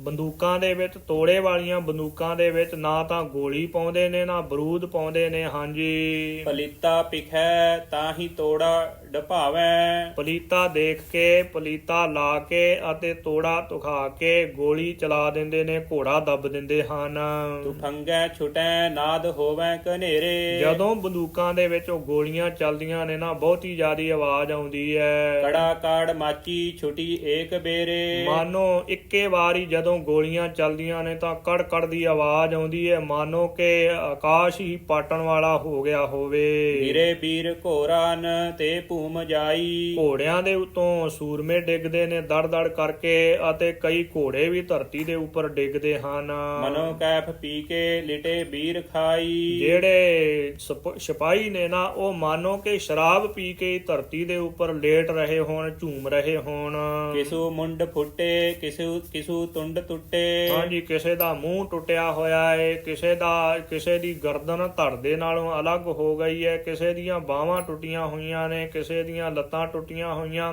ਬੰਦੂਕਾਂ ਦੇ ਵਿੱਚ, ਤੋੜੇ ਵਾਲੀਆਂ ਬੰਦੂਕਾਂ ਦੇ ਵਿੱਚ ਨਾ ਤਾਂ ਗੋਲੀ ਪਾਉਂਦੇ ਨੇ, ਨਾ ਬਰੂਦ ਪਾਉਂਦੇ ਨੇ, ਹਾਂਜੀ। ਪਲੀਤਾ ਪਿਖੈ ਤਾਹੀ ਤੋੜਾ ਡਭਾਵੈ ਪਲੀਤਾ ਦੇਖ ਕੇ ਪਲੀਤਾ ਲਾ ਕੇ ਅਤੇ ਤੋੜਾ ਤੁਖਾ ਕੇ ਗੋਲੀ ਚਲਾ ਦਿੰਦੇ ਨੇ ਘੋੜਾ ਦੱਬ ਦਿੰਦੇ ਹਨ। ਤੂੰ ਫੰਗੈ ਛੁਟੈ ਨਾਦ ਹੋਵੈ ਕਨੇਰੇ ਜਦੋਂ ਬੰਦੂਕਾਂ ਦੇ ਵਿੱਚ ਉਹ ਗੋਲੀਆਂ ਚੱਲਦੀਆਂ ਨੇ ਨਾ ਬਹੁਤੀ ਜ਼ਿਆਦੀ ਆਵਾਜ਼ ਆਉਂਦੀ ਹੈ ਕੜਾ ਕਾੜ ਮਾਚੀ ਛੁਟੀ ਏਕ ਬੇਰੇ। ਮਾਨੋ ਇੱਕੇ ਵਾਰੀ ਜਦੋਂ ਗੋਲੀਆਂ ਚੱਲਦੀਆਂ ਨੇ ਤਾਂ ਕੜ ਕੜ ਦੀ ਆਵਾਜ਼ ਆਉਂਦੀ ਹੈ ਮਾਨੋ ਕਿ ਆਕਾਸ਼ ਹੀ ਪਾਟਣ ਵਾਲਾ ਹੋ ਗਿਆ ਹੋਵੇ। ਵੀਰੇ ਵੀਰ ਘੋਰਾਨ ਤੇ ਭੂਮ ਜਾਈ। ਘੋੜਿਆਂ ਦੇ ਉੱਤੋਂ ਸੂਰਮੇ ਡਿੱਗਦੇ ਨੇ ਦੜ ਦੜ ਕਰਕੇ ਅਤੇ ਕਈ ਘੋੜੇ ਵੀ ਧਰਤੀ ਦੇ ਉੱਪਰ ਡਿੱਗਦੇ ਹਨ। ਮਨੋ ਕੈਫ ਪੀ ਕੇ ਲਿਟੇ ਵੀਰ ਖਾਈ। ਜਿਹੜੇ ਸਪ- ਸਿਪਾਹੀ ਨੇ ਨਾ ਉਹ ਮਾਨੋ ਕਿ ਸ਼ਰਾਬ ਪੀ ਕੇ ਧਰਤੀ ਦੇ ਉੱਪਰ ਲੇਟ ਰਹੇ ਹੋਣ ਝੂਮ ਰਹੇ ਹੋਣ। ਕਿਸੂ ਮੁੰਡ ਫੁੱਟੇ ਕਿਸੂ ਕਿਸੂ ਤੁੰਡ ਟੁੱਟੇ। ਹਾਂਜੀ ਕਿਸੇ ਦਾ ਮੂੰਹ ਟੁੱਟਿਆ ਹੋਇਆ ਹੈ ਕਿਸੇ ਦਾ ਕਿਸੇ ਦੀ ਗਰਦਨ ਧੜ ਦੇ ਨਾਲੋਂ ਅਲੱਗ ਹੋ ਗਈ ਹੈ ਕਿਸੇ ਦੀਆਂ ਬਾਹਾਂ ਟੁੱਟੀਆਂ ਹੋਈਆਂ ਨੇ ਕਿਸੇ ਦੀਆਂ ਲੱਤਾਂ ਟੁੱਟੀਆਂ ਹੋਈਆਂ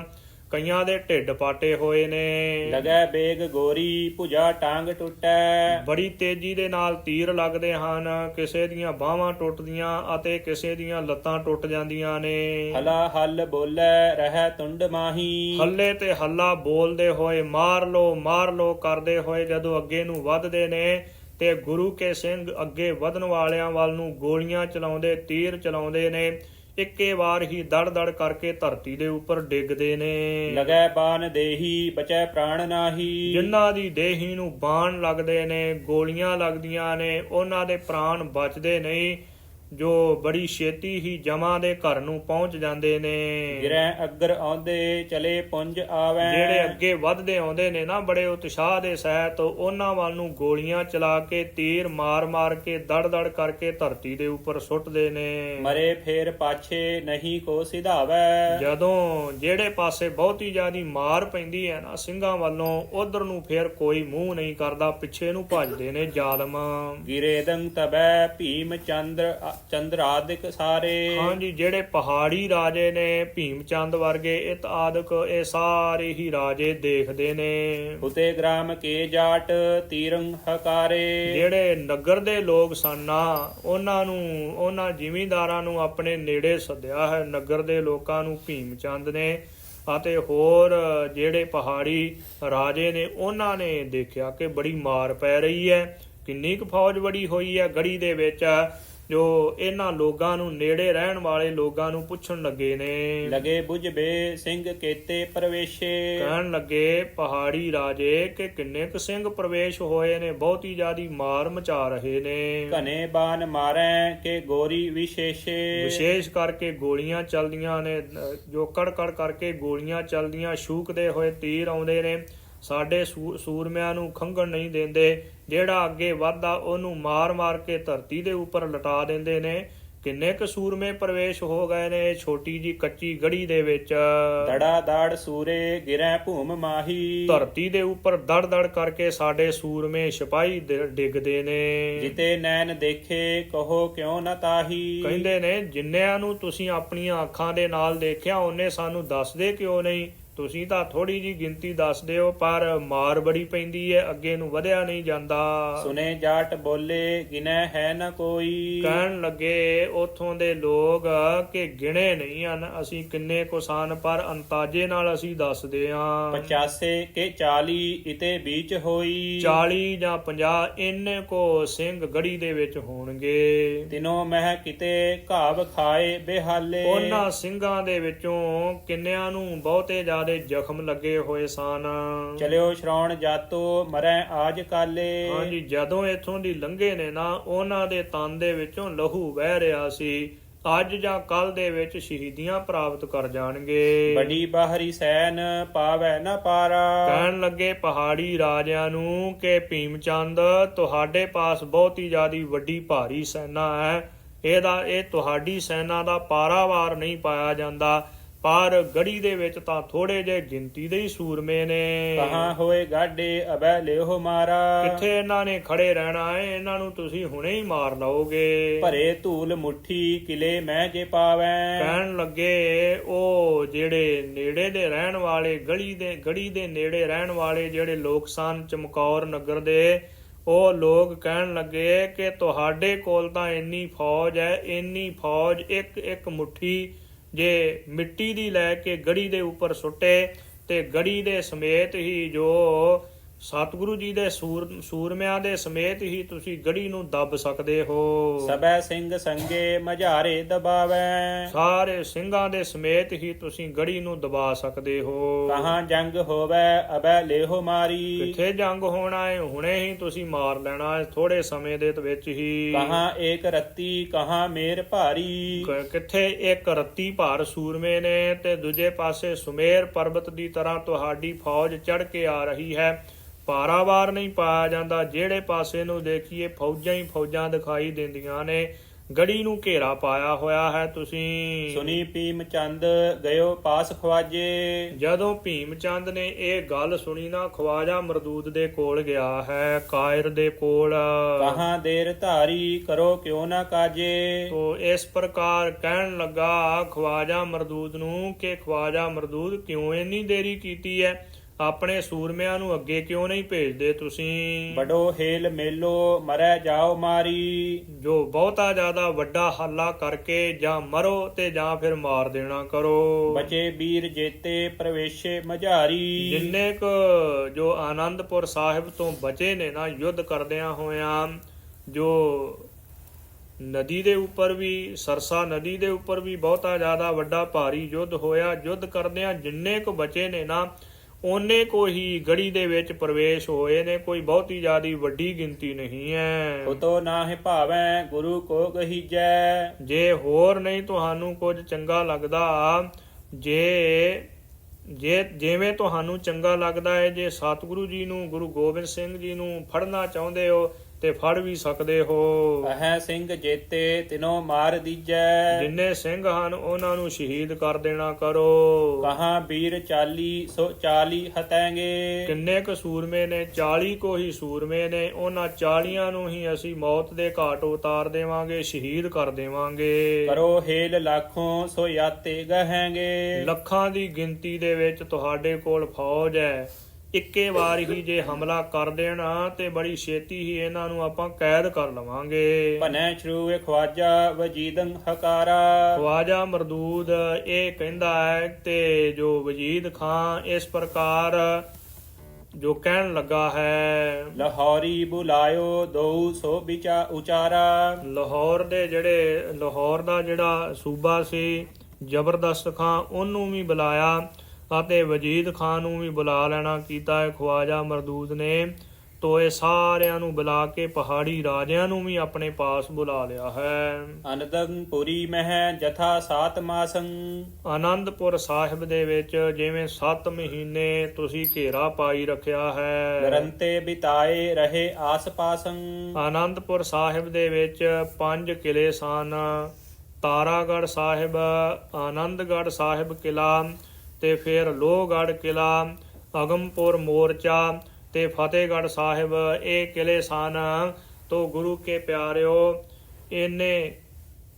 ਕਈਆਂ ਦੇ ਢਿੱਡ ਪਾਟੇ ਹੋਏ ਨੇ। ਲਗੈ ਬੇਗ ਗੋਰੀ ਭੁਜਾ ਟਾਂਗ ਟੁੱਟੈ। ਬੜੀ ਤੇਜ਼ੀ ਦੇ ਨਾਲ ਤੀਰ ਲੱਗਦੇ ਹਨ ਕਿਸੇ ਦੀਆਂ ਬਾਹਾਂ ਟੁੱਟਦੀਆਂ ਅਤੇ ਕਿਸੇ ਦੀਆਂ ਲੱਤਾਂ ਟੁੱਟ ਜਾਂਦੀਆਂ ਨੇ। ਹਲਾ ਹਲ ਬੋਲੇ ਰਹਿ ਤੁੰਡ ਮਾਹੀ। ਹੱਲੇ ਤੇ ਹੱਲਾ ਬੋਲਦੇ ਹੋਏ ਮਾਰ ਲੋ ਮਾਰ ਲੋ ਕਰਦੇ ਹੋਏ ਜਦੋਂ ਅੱਗੇ ਨੂੰ ਵੱਧਦੇ ਨੇ ਤੇ ਗੁਰੂ ਕੇ ਸਿੰਘ ਅੱਗੇ ਵਧਣ ਵਾਲਿਆਂ ਵੱਲ ਨੂੰ ਗੋਲੀਆਂ ਚਲਾਉਂਦੇ ਤੀਰ ਚਲਾਉਂਦੇ ਨੇ। ਇੱਕੇ ਵਾਰ ਹੀ ਦੜ ਦੜ ਕਰਕੇ ਧਰਤੀ ਦੇ ਉੱਪਰ ਡਿੱਗਦੇ ਨੇ। ਲਗੈ ਬਾਨ ਦੇਹੀ ਬਚੈ ਪ੍ਰਾਣ ਨਾਹੀ। ਜਿਨ੍ਹਾਂ ਦੀ ਦੇਹੀ ਨੂੰ ਬਾਣ ਲੱਗਦੇ ਨੇ ਗੋਲੀਆਂ ਲੱਗਦੀਆਂ ਨੇ ਉਹਨਾਂ ਦੇ ਪ੍ਰਾਣ ਬਚਦੇ ਨਹੀਂ। ਜੋ ਬੜੀ ਛੇਤੀ ਹੀ ਜਮਾ ਦੇ ਘਰ ਨੂੰ ਪਹੁੰਚ ਜਾਂਦੇ ਨੇ। ਗਿਰੈ ਅਗਰ ਆਉਂਦੇ ਚਲੇ ਪੁੰਜ ਆਵੈ। ਜਿਹੜੇ ਅੱਗੇ ਵੱਧਦੇ ਆਉਂਦੇ ਨੇ ਨਾ ਬੜੇ ਉਤਸ਼ਾਹ ਦੇ ਸਹਿਤ ਉਹਨਾਂ ਵੱਲ ਨੂੰ ਗੋਲੀਆਂ ਚਲਾ ਕੇ ਤੀਰ ਮਾਰ-ਮਾਰ ਕੇ ਦੜ-ਦੜ ਕਰਕੇ ਧਰਤੀ ਦੇ ਉੱਪਰ ਸੁੱਟਦੇ ਨੇ। ਮਰੇ ਫੇਰ ਪਾਛੇ ਨਹੀਂ ਕੋ ਸਿਧਾਵੈ। ਜਦੋਂ ਜਿਹੜੇ ਪਾਸੇ ਬਹੁਤੀ ਜ਼ਿਆਦੀ ਮਾਰ ਪੈਂਦੀ ਹੈ ਨਾ ਸਿੰਘਾਂ ਵੱਲੋਂ ਉਧਰ ਨੂੰ ਫੇਰ ਕੋਈ ਮੂੰਹ ਨਹੀਂ ਕਰਦਾ ਪਿੱਛੇ ਨੂੰ ਭੱਜਦੇ ਨੇ ਜ਼ਾਲਮ। ਗਿਰੇਦੰ ਤਬੈ ਭੀਮ ਚੰਦਰ ਚੰਦਰਾਦਿਕ ਸਾਰੇ। ਹਾਂਜੀ ਜਿਹੜੇ ਪਹਾੜੀ ਰਾਜੇ ਨੇ ਭੀਮ ਚੰਦ ਵਰਗੇ ਇਤ ਆਦਿਕ ਇਹ ਸਾਰੇ ਹੀ ਰਾਜੇ ਦੇਖਦੇ ਨੇ। ਉਤੇ ਗ੍ਰਾਮ ਕੇ ਜਾਟ ਤੀਰੰ ਹਕਾਰੇ। ਜਿਹੜੇ ਨਗਰ ਦੇ ਲੋਕ ਸਨ ਨਾ ਉਹਨਾਂ ਨੂੰ ਉਹਨਾਂ ਜ਼ਿਮੀਂਦਾਰਾਂ ਨੂੰ ਆਪਣੇ ਨੇੜੇ ਸੱਦਿਆ ਹੈ। ਨਗਰ ਦੇ ਲੋਕਾਂ ਨੂੰ ਭੀਮ ਚੰਦ ਨੇ ਅਤੇ ਹੋਰ ਜਿਹੜੇ ਪਹਾੜੀ ਰਾਜੇ ਨੇ ਉਹਨਾਂ ਨੇ ਦੇਖਿਆ ਕਿ ਬੜੀ ਮਾਰ ਪੈ ਰਹੀ ਹੈ। ਕਿੰਨੀ ਕੁ ਫੌਜ ਬੜੀ ਹੋਈ ਹੈ ਗੜੀ ਦੇ ਵਿੱਚ। ਜੋ ਇਹਨਾਂ ਲੋਕਾਂ ਨੂੰ ਨੇੜੇ ਰਹਿਣ ਵਾਲੇ ਲੋਕਾਂ ਨੂੰ ਪੁੱਛਣ ਲੱਗੇ ਨੇ। ਲਗੇ ਬੁਝਬੇ ਸਿੰਘ ਕੇਤੇ ਪ੍ਰਵੇਸ਼ੇ। ਕਹਿਣ ਲੱਗੇ ਪਹਾੜੀ ਰਾਜੇ ਕਿ ਕਿੰਨੇ ਕੁ ਸਿੰਘ ਪ੍ਰਵੇਸ਼ ਹੋਏ ਨੇ ਬਹੁਤੀ ਜ਼ਿਆਦੀ ਮਾਰ ਮਚਾ ਰਹੇ ਨੇ। ਘਨੇ ਬਾਨ ਮਾਰੈ ਕੇ ਗੋਰੀ ਵਿਸ਼ੇਸ਼ੇ। ਵਿਸ਼ੇਸ਼ ਕਰਕੇ ਗੋਲੀਆਂ ਚੱਲਦੀਆਂ ਨੇ ਜੋ ਕੜ-ਕੜ ਕਰਕੇ ਗੋਲੀਆਂ ਚੱਲਦੀਆਂ ਸ਼ੂਕਦੇ ਹੋਏ ਤੀਰ ਆਉਂਦੇ ਨੇ। ਸਾਡੇ ਸੂਰਮਿਆਂ ਨੂੰ ਖੰਗਣ ਨਹੀਂ ਦਿੰਦੇ। ਜਿਹੜਾ ਅੱਗੇ ਵੱਧਦਾ ਉਹਨੂੰ ਮਾਰ-ਮਾਰ ਕੇ ਧਰਤੀ ਦੇ ਉੱਪਰ ਲਟਾ ਦਿੰਦੇ ਨੇ। ਕਿੰਨੇ ਕੁ ਸੂਰਮੇ ਪ੍ਰਵੇਸ਼ ਹੋ ਗਏ ਨੇ ਇਹ ਛੋਟੀ ਜੀ ਕੱਚੀ ਗੜੀ ਦੇ ਵਿੱਚ। ਦੜਾ ਦਾੜ ਸੂਰੇ ਗਿਰੈ ਭੂਮ ਮਾਹੀ। ਧਰਤੀ ਦੇ ਉੱਪਰ ਦੜ-ਦੜ ਕਰਕੇ ਸਾਡੇ ਸੂਰਮੇ ਸਿਪਾਹੀ ਡਿੱਗਦੇ ਨੇ। ਜਿਤੇ ਨੈਣ ਦੇਖੇ ਕਹੋ ਕਿਉ ਨ ਤਾਹੀ। ਕਹਿੰਦੇ ਨੇ ਜਿੰਨਿਆਂ ਨੂੰ ਤੁਸੀਂ ਆਪਣੀਆਂ ਅੱਖਾਂ ਦੇ ਨਾਲ ਦੇਖਿਆ ਉਹਨੇ ਸਾਨੂੰ ਦੱਸਦੇ ਕਿਉਂ ਨਹੀਂ? ਤੁਸੀਂ ਤਾਂ ਥੋੜੀ ਜੀ ਗਿਣਤੀ ਦੱਸਦੇ ਹੋ ਪਰ ਮਾਰ ਬੜੀ ਪੈਂਦੀ ਹੈ ਅੱਗੇ ਨੂੰ ਵਧਿਆ ਨਹੀਂ ਜਾਂਦਾ। ਸੁਨੇ ਜਾਟ ਬੋਲੇ ਗਿਨੈ ਹੈ ਨ ਕੋਈ। ਕਹਿਣ ਲੱਗੇ ਉਥੋਂ ਦੇ ਲੋਕ ਕਿ ਗਿਣੇ ਨਹੀਂ ਹਨ ਅਸੀਂ ਕਿੰਨੇ ਕੁ ਸਨ ਪਰ ਅੰਤਾਜੇ ਨਾਲ ਅਸੀਂ ਦੱਸਦੇ ਹਾਂ 85 ਕੇ 40 ਇਤੇ ਵਿੱਚ ਹੋਈ। 40 ਜਾਂ 50 ਇੰਨੇ ਕੋ ਸਿੰਘ ਗੜੀ ਦੇ ਵਿੱਚ ਹੋਣਗੇ। ਤਿਨੋ ਮਹਿ ਕਿਤੇ ਘਾਵ ਖਾਏ ਬੇਹਾਲੇ। ਉਹਨਾਂ ਸਿੰਘਾਂ ਦੇ ਵਿੱਚੋਂ ਕਿੰਨਿਆਂ ਨੂੰ ਬਹੁਤੇ ਜ਼ਿਆਦੇ ਜ਼ਖਮ ਲੱਗੇ ਹੋਏ ਸਨ। ਚਲਿਓ ਸ਼ਰਾਉਣ ਜਾਤੋ ਮਰੈ ਆਜ ਕਾਲੇ। ਹਾਂਜੀ ਜਦੋਂ ਇੱਥੋਂ ਦੀ ਲੰਘੇ ਨੇ ਨਾ ਉਹਨਾਂ ਦੇ ਤਨ ਦੇ ਵਿੱਚੋਂ ਲਹੂ ਵਹਿ ਰਿਹਾ ਸੀ। ਅੱਜ ਜਾਂ ਕੱਲ ਦੇ ਵਿੱਚ ਸ਼ਹੀਦੀਆਂ ਪ੍ਰਾਪਤ ਕਰ ਜਾਣਗੇ। ਬੜੀ ਬਾਹਰੀ ਸੈਨ ਪਾਵੈ ਨ ਪਾਰਾ। ਕਹਿਣ ਲੱਗੇ ਪਹਾੜੀ ਰਾਜਿਆਂ ਨੂੰ ਕਿ ਭੀਮਚੰਦ ਤੁਹਾਡੇ ਪਾਸ ਬਹੁਤੀ ਜ਼ਿਆਦੀ ਵੱਡੀ ਭਾਰੀ ਸੈਨਾ ਹੈ। ਇਹਦਾ ਇਹ ਤੁਹਾਡੀ ਸੈਨਾ ਦਾ ਪਾਰਾਵਾਰ ਨਹੀਂ ਪਾਇਆ ਜਾਂਦਾ। ਪਰ ਗੜੀ ਦੇ ਵਿੱਚ ਤਾਂ ਥੋੜੇ ਜਿਹੇ ਗਿਣਤੀ ਦੇ ਹੀ ਸੂਰਮੇ ਨੇ। ਕਹਾਂ ਹੋਏ ਗਾਡੇ ਅਬੈ ਲਿਓ ਮਾਰਾ ਕਿੱਥੇ ਇਹਨਾਂ ਨੇ ਖੜੇ ਰਹਿਣਾ ਹੈ ਇਹਨਾਂ ਨੂੰ ਤੁਸੀਂ ਹੁਣੇ ਹੀ ਮਾਰ ਲਓਗੇ। ਭਰੇ ਧੂਲ ਮੁੱਠੀ ਕਿਲੇ ਮੈਂ ਜੇ ਪਾਵੈ। ਕਹਿਣ ਲੱਗੇ ਉਹ ਜਿਹੜੇ ਨੇੜੇ ਦੇ ਰਹਿਣ ਵਾਲੇ ਗਲੀ ਦੇ ਗੜੀ ਦੇ ਨੇੜੇ ਰਹਿਣ ਵਾਲੇ ਜਿਹੜੇ ਲੋਕ ਸਨ ਚਮਕੌਰ ਨਗਰ ਦੇ ਉਹ ਲੋਕ ਕਹਿਣ ਲੱਗੇ ਕਿ ਤੁਹਾਡੇ ਕੋਲ ਤਾਂ ਇੰਨੀ ਫੌਜ ਹੈ ਇੰਨੀ ਫੌਜ ਇੱਕ ਇੱਕ ਮੁਠੀ ਜੇ ਮਿੱਟੀ ਦੀ ਲੈ ਕੇ ਗੜੀ ਦੇ ਉੱਪਰ ਸੁੱਟੇ ਤੇ ਗੜੀ ਦੇ ਸਮੇਤ ਹੀ ਜੋ ਸਤਿਗੁਰੂ ਜੀ ਦੇ ਸੂਰ ਸੂਰਮਿਆਂ ਦੇ ਸਮੇਤ ਹੀ ਤੁਸੀਂ ਗੜੀ ਨੂੰ ਦੱਬ ਸਕਦੇ ਹੋ। ਸਬੈ ਸਿੰਘ ਸੰਗੇ ਮਝਾਰੇ ਦਬਾਵੈ। ਸਾਰੇ ਸਿੰਘਾਂ ਦੇ ਸਮੇਤ ਹੀ ਤੁਸੀਂ ਗੜੀ ਨੂੰ ਦਬਾ ਸਕਦੇ ਹੋ। ਕਹਾਂ ਜੰਗ ਹੋਵੈ ਅਬੈ ਲਿਓ ਮਾਰੀ। ਕਿੱਥੇ ਜੰਗ ਹੋਣਾ ਹੈ ਹੁਣੇ ਹੀ ਤੁਸੀਂ ਮਾਰ ਲੈਣਾ ਹੈ ਥੋੜੇ ਸਮੇਂ ਦੇ ਵਿੱਚ ਹੀ। ਕਹਾਂ ਏਕ ਰੱਤੀ ਕਹਾਂ ਮੇਰ ਭਾਰੀ। ਕਿੱਥੇ ਇੱਕ ਰੱਤੀ ਭਾਰ ਸੂਰਮੇ ਨੇ ਤੇ ਦੂਜੇ ਪਾਸੇ ਸੁਮੇਰ ਪਰਬਤ ਦੀ ਤਰ੍ਹਾਂ ਤੁਹਾਡੀ ਫੌਜ ਚੜ ਕੇ ਆ ਰਹੀ ਹੈ। ਪਾਰਾਵਾਰ ਨਹੀਂ ਪਾਇਆ ਜਾਂਦਾ। ਜਿਹੜੇ ਪਾਸੇ ਨੂੰ ਦੇਖੀਏ ਫੌਜਾਂ ਹੀ ਫੌਜਾਂ ਦਿਖਾਈ ਦਿੰਦੀਆਂ ਨੇ। ਗੜੀ ਨੂੰ ਘੇਰਾ ਪਾਇਆ ਹੋਇਆ ਹੈ। ਤੁਸੀਂ ਸੁਨੀ ਭੀਮ ਚੰਦ ਗਇਓ ਪਾਸ ਖਵਾਜੇ। ਜਦੋਂ ਭੀਮ ਚੰਦ ਨੇ ਇਹ ਗੱਲ ਸੁਣੀ ਨਾ ਖਵਾਜਾ ਮਰਦੂਦ ਦੇ ਕੋਲ ਗਿਆ ਹੈ ਕਾਇਰ ਦੇ ਕੋਲ। ਕਹਾਂ ਦੇਰ ਧਾਰੀ ਕਰੋ ਕਿਉ ਨਾ ਕਾਜੇ। ਤੋ ਇਸ ਪ੍ਰਕਾਰ ਕਹਿਣ ਲੱਗਾ ਖਵਾਜਾ ਮਰਦੂਦ ਨੂੰ ਕਿ ਖਵਾਜਾ ਮਰਦੂਦ ਕਿਉਂ ਇੰਨੀ ਦੇਰੀ ਕੀਤੀ ਹੈ? ਆਪਣੇ ਸੂਰਮਿਆਂ ਨੂੰ ਅੱਗੇ ਕਿਉਂ ਨਹੀਂ ਭੇਜਦੇ ਤੁਸੀਂ? ਬਡੋ ਹੇਲ ਮੇਲੋ ਮਰੈ ਜਾਓ ਮਾਰੀ। ਜੋ ਬਹੁਤਾ ਜ਼ਿਆਦਾ ਵੱਡਾ ਹੱਲਾ ਕਰਕੇ ਜਾਂ ਮਰੋ ਤੇ ਜਾਂ ਫਿਰ ਮਾਰ ਦੇਣਾ ਕਰੋ। ਬਚੇ ਵੀਰ ਜੇਤੇ ਪ੍ਰਵੇਸ਼ੇ ਮਝਾਰੀ। ਜਿੰਨੇ ਕੁ ਜੋ ਆਨੰਦਪੁਰ ਸਾਹਿਬ ਤੋਂ ਬਚੇ ਨੇ ਨਾ ਯੁੱਧ ਕਰਦਿਆਂ ਹੋਇਆਂ ਜੋ ਨਦੀ ਦੇ ਉੱਪਰ ਵੀ ਸਰਸਾ ਨਦੀ ਦੇ ਉੱਪਰ ਵੀ ਬਹੁਤਾ ਜ਼ਿਆਦਾ ਵੱਡਾ ਭਾਰੀ ਯੁੱਧ ਹੋਇਆ ਯੁੱਧ ਕਰਦਿਆਂ ਜਿੰਨੇ ਕੁ ਬਚੇ ਨੇ ਨਾ ਉਹਨੇ ਕੋਈ ਗੜੀ ਦੇ ਵਿੱਚ ਪ੍ਰਵੇਸ਼ ਹੋਏ ਨੇ ਕੋਈ ਬਹੁਤੀ ਜ਼ਿਆਦੀ ਵੱਡੀ ਗਿਣਤੀ ਨਹੀਂ ਹੈ ਉਤੋ ਨਾਹਿ ਭਾਵੈ ਗੁਰੂ ਕੋ ਗਹੀਜੈ ਜੇ ਹੋਰ ਨਹੀਂ ਤੁਹਾਨੂੰ ਕੁਝ ਚੰਗਾ ਲੱਗਦਾ ਜੇ ਜੇ ਜਿਵੇਂ ਤੁਹਾਨੂੰ ਚੰਗਾ ਲੱਗਦਾ ਹੈ ਜੇ ਸਤਿਗੁਰੂ ਜੀ ਨੂੰ ਗੁਰੂ ਗੋਬਿੰਦ ਸਿੰਘ ਜੀ ਨੂੰ ਫੜਨਾ ਚਾਹੁੰਦੇ ਹੋ ਤੇ ਫੜ ਵੀ ਸਕਦੇ ਹੋ। ਅਹੈ ਸਿੰਘ ਜੇਤੇ ਤਿਨੋ ਮਾਰ ਦੀਜੈ। ਜਿੰਨੇ ਸਿੰਘ ਹਨ ਉਹਨਾਂ ਨੂੰ ਸ਼ਹੀਦ ਕਰ ਦੇਣਾ ਕਰੋ। ਕਹਾਂ ਵੀਰ ਚਾਲੀ ਸੋ ਚਾਲੀ ਹਤੈਂਗੇ ਕਿੰਨੇ ਕੁ ਸੂਰਮੇ ਨੇ 40 ਕੋ ਹੀ ਸੂਰਮੇ ਨੇ ਉਹਨਾਂ 40 ਨੂੰ ਹੀ ਅਸੀਂ ਮੌਤ ਦੇ ਘਾਟ ਉਤਾਰ ਦੇਵਾਂਗੇ ਸ਼ਹੀਦ ਕਰ ਦੇਵਾਂਗੇ। ਕਰੋ ਹੇਲ ਲੱਖੋਂ ਸੋ ਯਾਤੇ ਗਹਾਂਗੇ ਲੱਖਾਂ ਦੀ ਗਿਣਤੀ ਦੇ ਵਿੱਚ ਤੁਹਾਡੇ ਕੋਲ ਫੌਜ ਹੈ। ਇੱਕੇ ਵਾਰ ਹੀ ਜੇ ਹਮਲਾ ਕਰ ਦੇਣਾ ਤੇ ਬੜੀ ਛੇਤੀ ਹੀ ਇਹਨਾਂ ਨੂੰ ਆਪਾਂ ਕੈਦ ਕਰ ਲਵਾਂਗੇ। ਭਨੈ ਸ਼ਰੂਏ ਖਵਾਜਾ ਵਜੀਦੰ ਹਕਾਰਾ। ਖਵਾਜਾ ਮਰਦੂਦ ਇਹ ਕਹਿੰਦਾ ਹੈ ਤੇ ਜੋ ਵਜੀਦ ਖਾਨ ਇਸ ਪ੍ਰਕਾਰ ਜੋ ਕਹਿਣ ਲੱਗਾ ਹੈ ਲਾਹੌਰੀ ਬੁਲਾਇਓ ਦੋ ਸੋ ਵਿਚਾ ਉਚਾਰਾ। ਲਾਹੌਰ ਦੇ ਜਿਹੜੇ ਲਾਹੌਰ ਦਾ ਜਿਹੜਾ ਸੂਬਾ ਸੀ ਜ਼ਬਰਦਸਤ ਖਾਨ ਉਹਨੂੰ ਵੀ ਬੁਲਾਇਆ। ਅਤੇ ਵਜੀਦ ਖਾਨ ਨੂੰ ਵੀ ਬੁਲਾ ਲੈਣਾ ਕੀਤਾ ਹੈ ਖਵਾਜਾ ਮਰਦੂਦ ਨੇ। ਤੋ ਇਹ ਸਾਰਿਆਂ ਨੂੰ ਬੁਲਾ ਕੇ ਪਹਾੜੀ ਰਾਜਿਆਂ ਨੂੰ ਵੀ ਆਪਣੇ ਪਾਸ ਬੁਲਾ ਲਿਆ ਹੈ। ਅਨਦੰ ਪੁਰੀ ਮਹਿ ਜਥਾ ਸਾਤ ਮਾਸੰ। ਆਨੰਦਪੁਰ ਸਾਹਿਬ ਦੇ ਵਿੱਚ ਜਿਵੇਂ 7 ਮਹੀਨੇ ਤੁਸੀਂ ਘੇਰਾ ਪਾਈ ਰੱਖਿਆ ਹੈ। ਗਰੰਤੇ ਬਿਤਾਏ ਰਹੇ ਆਸ ਪਾਸੰ। ਆਨੰਦਪੁਰ ਸਾਹਿਬ ਦੇ ਵਿੱਚ ਪੰਜ ਕਿਲੇ ਸਨ। ਤਾਰਾਗੜ੍ਹ ਸਾਹਿਬ ਆਨੰਦਗੜ੍ਹ ਸਾਹਿਬ ਕਿਲਾ ਤੇ ਫਿਰ ਲੋਹਗੜ੍ਹ ਕਿਲਾ ਅਗਮਪੁਰ ਮੋਰਚਾ ਤੇ ਫਤਿਹਗੜ੍ਹ ਸਾਹਿਬ, ਇਹ ਕਿਲੇ ਸਨ। ਤੋ ਗੁਰੂ ਕੇ ਪਿਆਰਿਓ ਇਹਨੇ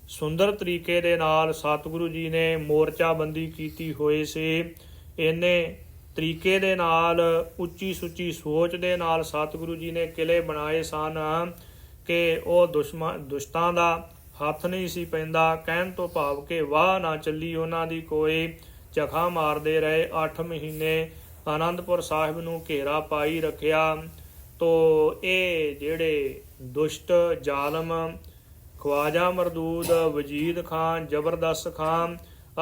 ਸੁੰਦਰ ਤਰੀਕੇ ਦੇ ਨਾਲ ਸਤਿਗੁਰੂ ਜੀ ਨੇ ਮੋਰਚਾਬੰਦੀ ਕੀਤੀ ਹੋਈ ਸੀ। ਇਹਨੇ ਤਰੀਕੇ ਦੇ ਨਾਲ ਉੱਚੀ ਸੁੱਚੀ ਸੋਚ ਦੇ ਨਾਲ ਸਤਿਗੁਰੂ ਜੀ ਨੇ ਕਿਲੇ ਬਣਾਏ ਸਨ ਕਿ ਉਹ ਦੁਸ਼ਮਣ, ਦੁਸ਼ਟਾਂ ਦਾ ਹੱਥ ਨਹੀਂ ਸੀ ਪੈਂਦਾ, ਕਹਿਣ ਤੋਂ ਭਾਵ ਕਿ ਵਾਹ ਨਾ ਚੱਲੀ ਉਹਨਾਂ ਦੀ ਕੋਈ। ਚਖਾ ਮਾਰਦੇ ਰਹੇ 8 ਮਹੀਨੇ ਆਨੰਦਪੁਰ ਸਾਹਿਬ ਨੂੰ ਘੇਰਾ ਪਾਈ ਰੱਖਿਆ। ਤੋ ਇਹ ਜਿਹੜੇ ਦੁਸ਼ਟ ਜ਼ਾਲਮ ਖਵਾਜਾ ਮਰਦੂਦ, ਵਜੀਦ ਖਾਨ, ਜ਼ਬਰਦਸਤ ਖਾਨ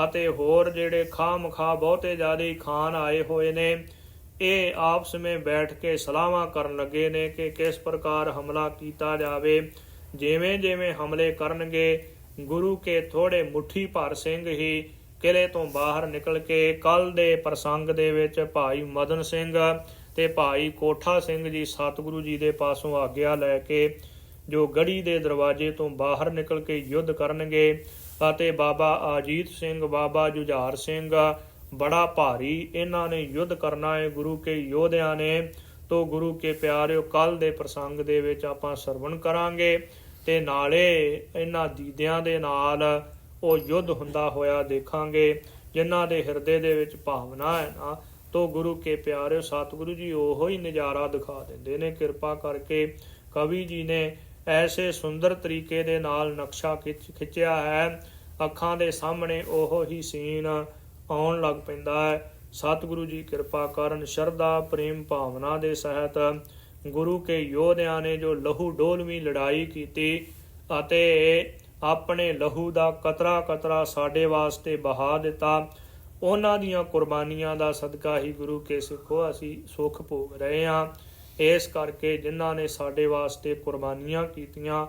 ਅਤੇ ਹੋਰ ਜਿਹੜੇ ਖਾਮਖਾ ਬਹੁਤੇ ਜ਼ਿਆਦੇ ਖਾਨ ਆਏ ਹੋਏ ਨੇ, ਇਹ ਆਪਸ ਵਿੱਚ ਬੈਠ ਕੇ ਸਲਾਹਾਂ ਕਰਨ ਲੱਗੇ ਨੇ ਕਿ ਕਿਸ ਪ੍ਰਕਾਰ ਹਮਲਾ ਕੀਤਾ ਜਾਵੇ। ਜਿਵੇਂ ਜਿਵੇਂ ਹਮਲੇ ਕਰਨਗੇ, ਗੁਰੂ ਕੇ ਥੋੜੇ ਮੁਠੀ ਭਰ ਸਿੰਘ ਹੀ ਕਿਲੇ ਤੋਂ ਬਾਹਰ ਨਿਕਲ ਕੇ ਕੱਲ ਦੇ ਪ੍ਰਸੰਗ ਦੇ ਵਿੱਚ ਭਾਈ ਮਦਨ ਸਿੰਘ ਤੇ ਭਾਈ ਕੋਠਾ ਸਿੰਘ ਜੀ ਸਤਿਗੁਰੂ ਜੀ ਦੇ ਪਾਸੋਂ ਆਗਿਆ ਲੈ ਕੇ ਜੋ ਗੜੀ ਦੇ ਦਰਵਾਜ਼ੇ ਤੋਂ ਬਾਹਰ ਨਿਕਲ ਕੇ ਯੁੱਧ ਕਰਨਗੇ ਅਤੇ ਬਾਬਾ ਆਜੀਤ ਸਿੰਘ, ਬਾਬਾ ਜੁਝਾਰ ਸਿੰਘ ਬੜਾ ਭਾਰੀ ਇਹਨਾਂ ਨੇ ਯੁੱਧ ਕਰਨਾ ਹੈ, ਗੁਰੂ ਕੇ ਯੋਧਿਆਂ ਨੇ। ਤੋ ਗੁਰੂ ਕੇ ਪਿਆਰਿਓ ਕੱਲ ਦੇ ਪ੍ਰਸੰਗ ਦੇ ਵਿੱਚ ਆਪਾਂ ਸਰਵਣ ਕਰਾਂਗੇ ਤੇ ਨਾਲੇ ਇਹਨਾਂ ਦੀਦਿਆਂ ਦੇ ਨਾਲ ਉਹ ਯੁੱਧ ਹੁੰਦਾ ਹੋਇਆ ਦੇਖਾਂਗੇ, ਜਿਨ੍ਹਾਂ ਦੇ ਹਿਰਦੇ ਦੇ ਵਿੱਚ ਭਾਵਨਾ ਹੈ ਨਾ, ਤੋ ਗੁਰੂ ਕੇ ਪਿਆਰੇ ਸਤਿਗੁਰੂ ਜੀ ਉਹੋ ਹੀ ਨਜ਼ਾਰਾ ਦਿਖਾ ਦਿੰਦੇ ਨੇ। ਕਿਰਪਾ ਕਰਕੇ ਕਵੀ ਜੀ ਨੇ ਐਸੇ ਸੁੰਦਰ ਤਰੀਕੇ ਦੇ ਨਾਲ ਨਕਸ਼ਾ ਖਿੱਚ, ਖਿੱਚਿਆ ਹੈ। ਅੱਖਾਂ ਦੇ ਸਾਹਮਣੇ ਉਹੋ ਹੀ ਸੀਨ ਆਉਣ ਲੱਗ ਪੈਂਦਾ ਹੈ। ਸਤਿਗੁਰੂ ਜੀ ਕਿਰਪਾ ਕਰਨ, ਸ਼ਰਧਾ, ਪ੍ਰੇਮ, ਭਾਵਨਾ ਦੇ ਸਹਿਤ ਗੁਰੂ ਕੇ ਯੋਧਿਆਂ ਨੇ ਜੋ ਲਹੂ ਡੋਲਵੀਂ ਲੜਾਈ ਕੀਤੀ ਅਤੇ ਆਪਣੇ ਲਹੂ ਦਾ ਕਤਰਾ ਕਤਰਾ ਸਾਡੇ ਵਾਸਤੇ ਬਹਾ ਦਿੱਤਾ। ਉਹਨਾਂ ਦੀਆਂ ਕੁਰਬਾਨੀਆਂ ਦਾ ਸਦਕਾ ਹੀ ਗੁਰੂ ਕੇ ਸਿੱਖੋ ਅਸੀਂ ਸੁਖ ਭੋਗ ਰਹੇ ਹਾਂ। ਇਸ ਕਰਕੇ ਜਿਨ੍ਹਾਂ ਨੇ ਸਾਡੇ ਵਾਸਤੇ ਕੁਰਬਾਨੀਆਂ ਕੀਤੀਆਂ,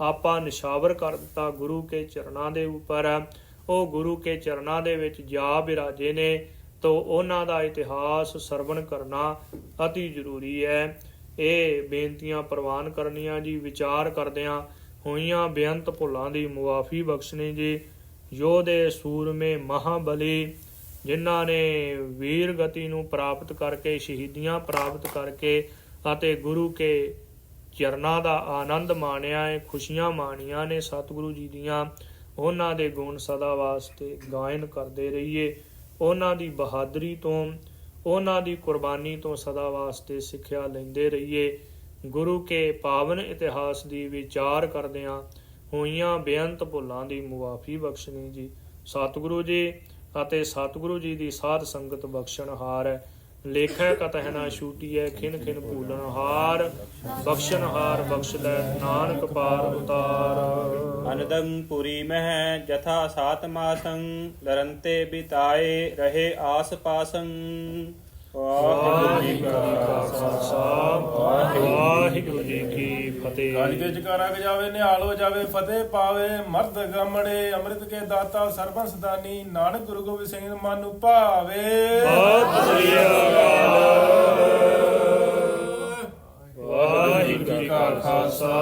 ਆਪਾਂ ਨਿਸ਼ਾਵਰ ਕਰ ਦਿੱਤਾ ਗੁਰੂ ਕੇ ਚਰਨਾਂ ਦੇ ਉੱਪਰ। ਉਹ ਗੁਰੂ ਕੇ ਚਰਨਾਂ ਦੇ ਵਿੱਚ ਜਾ ਬਿਰਾਜੇ ਨੇ ਤੋ ਉਹਨਾਂ ਦਾ ਇਤਿਹਾਸ ਸਰਵਣ ਕਰਨਾ ਅਤੀ ਜ਼ਰੂਰੀ ਹੈ। ਇਹ ਬੇਨਤੀਆਂ ਪ੍ਰਵਾਨ ਕਰਨੀਆਂ ਜੀ, ਵਿਚਾਰ ਕਰਦਿਆਂ ਹੋਈਆਂ ਬੇਅੰਤ ਭੁੱਲਾਂ ਦੀ ਮੁਆਫੀ ਬਖਸ਼ਣੀ ਜੀ। ਯੋਧੇ ਸੂਰਮੇ ਮਹਾਬਲੀ, ਜਿਨ੍ਹਾਂ ਨੇ ਵੀਰ ਗਤੀ ਨੂੰ ਪ੍ਰਾਪਤ ਕਰਕੇ, ਸ਼ਹੀਦੀਆਂ ਪ੍ਰਾਪਤ ਕਰਕੇ ਅਤੇ ਗੁਰੂ ਕੇ ਚਰਨਾਂ ਦਾ ਆਨੰਦ ਮਾਣਿਆ ਹੈ, ਖੁਸ਼ੀਆਂ ਮਾਣੀਆਂ ਨੇ ਸਤਿਗੁਰੂ ਜੀ ਦੀਆਂ। ਉਹਨਾਂ ਦੇ ਗੁਣ ਸਦਾ ਵਾਸਤੇ ਗਾਇਨ ਕਰਦੇ ਰਹੀਏ। ਉਹਨਾਂ ਦੀ ਬਹਾਦਰੀ ਤੋਂ, ਉਹਨਾਂ ਦੀ ਕੁਰਬਾਨੀ ਤੋਂ ਸਦਾ ਵਾਸਤੇ ਸਿੱਖਿਆ ਲੈਂਦੇ ਰਹੀਏ। ਗੁਰੂ ਕੇ ਪਾਵਨ ਇਤਿਹਾਸ ਦੀ ਵਿਚਾਰ ਕਰਦਿਆਂ ਹੋਈਆਂ ਬੇਅੰਤ ਭੁੱਲਾਂ ਦੀ ਮੁਆਫੀ ਬਖਸ਼ਣੀ ਜੀ। ਸਤਿਗੁਰੂ ਜੀ ਅਤੇ ਸਤਿਗੁਰੂ ਜੀ ਦੀ ਸਾਧ ਸੰਗਤ ਬਖਸ਼ਣ ਹਾਰ। ਹੈ ਲੇਖੈ ਕਤਹਿ ਨਾ ਛੂਟੀਐ, ਖਿਨ ਖਿਨ ਭੂਲਣ ਹਾਰ। ਬਖਸ਼ਣ ਹਾਰ ਬਖਸ਼ ਲੈ ਨਾਨਕ ਪਾਰ ਉਤਾਰ। ਅਨਦੰ ਪੁਰੀ ਮਹਿ ਜਥਾ ਸਾਤ ਮਾਸੰ ਲਰੰਤੇ ਬਿਤਾਏ ਰਹੇ ਆਸ ਪਾਸੰ। ਵਾਹਿਗੁਰੂ ਜੀ ਕਾ ਖਾਲਸਾ ਵਾਹਿਗੁਰੂ ਜੀ ਕੀ ਫਤਿਹ। ਗੱਜ ਕੇ ਜਕਾਰਾ ਗਜਾਵੇ ਨਿਹਾਲ ਹੋ ਜਾਵੇ ਫਤਿਹ ਪਾਵੇ ਮਰਦ ਗਮੜੇ ਅੰਮ੍ਰਿਤ ਕੇ ਦਾਤਾ ਸਰਬੰਸ ਦਾਨੀ ਨਾਨਕ ਗੁਰੂ ਗੋਬਿੰਦ ਸਿੰਘ ਮਨ ਨੂੰ ਭਾਵੇ ਸਤਿ ਸ੍ਰੀ ਅਕਾਲ ਵਾਹਿਗੁਰੂ ਜੀ ਕਾ ਖਾਲਸਾ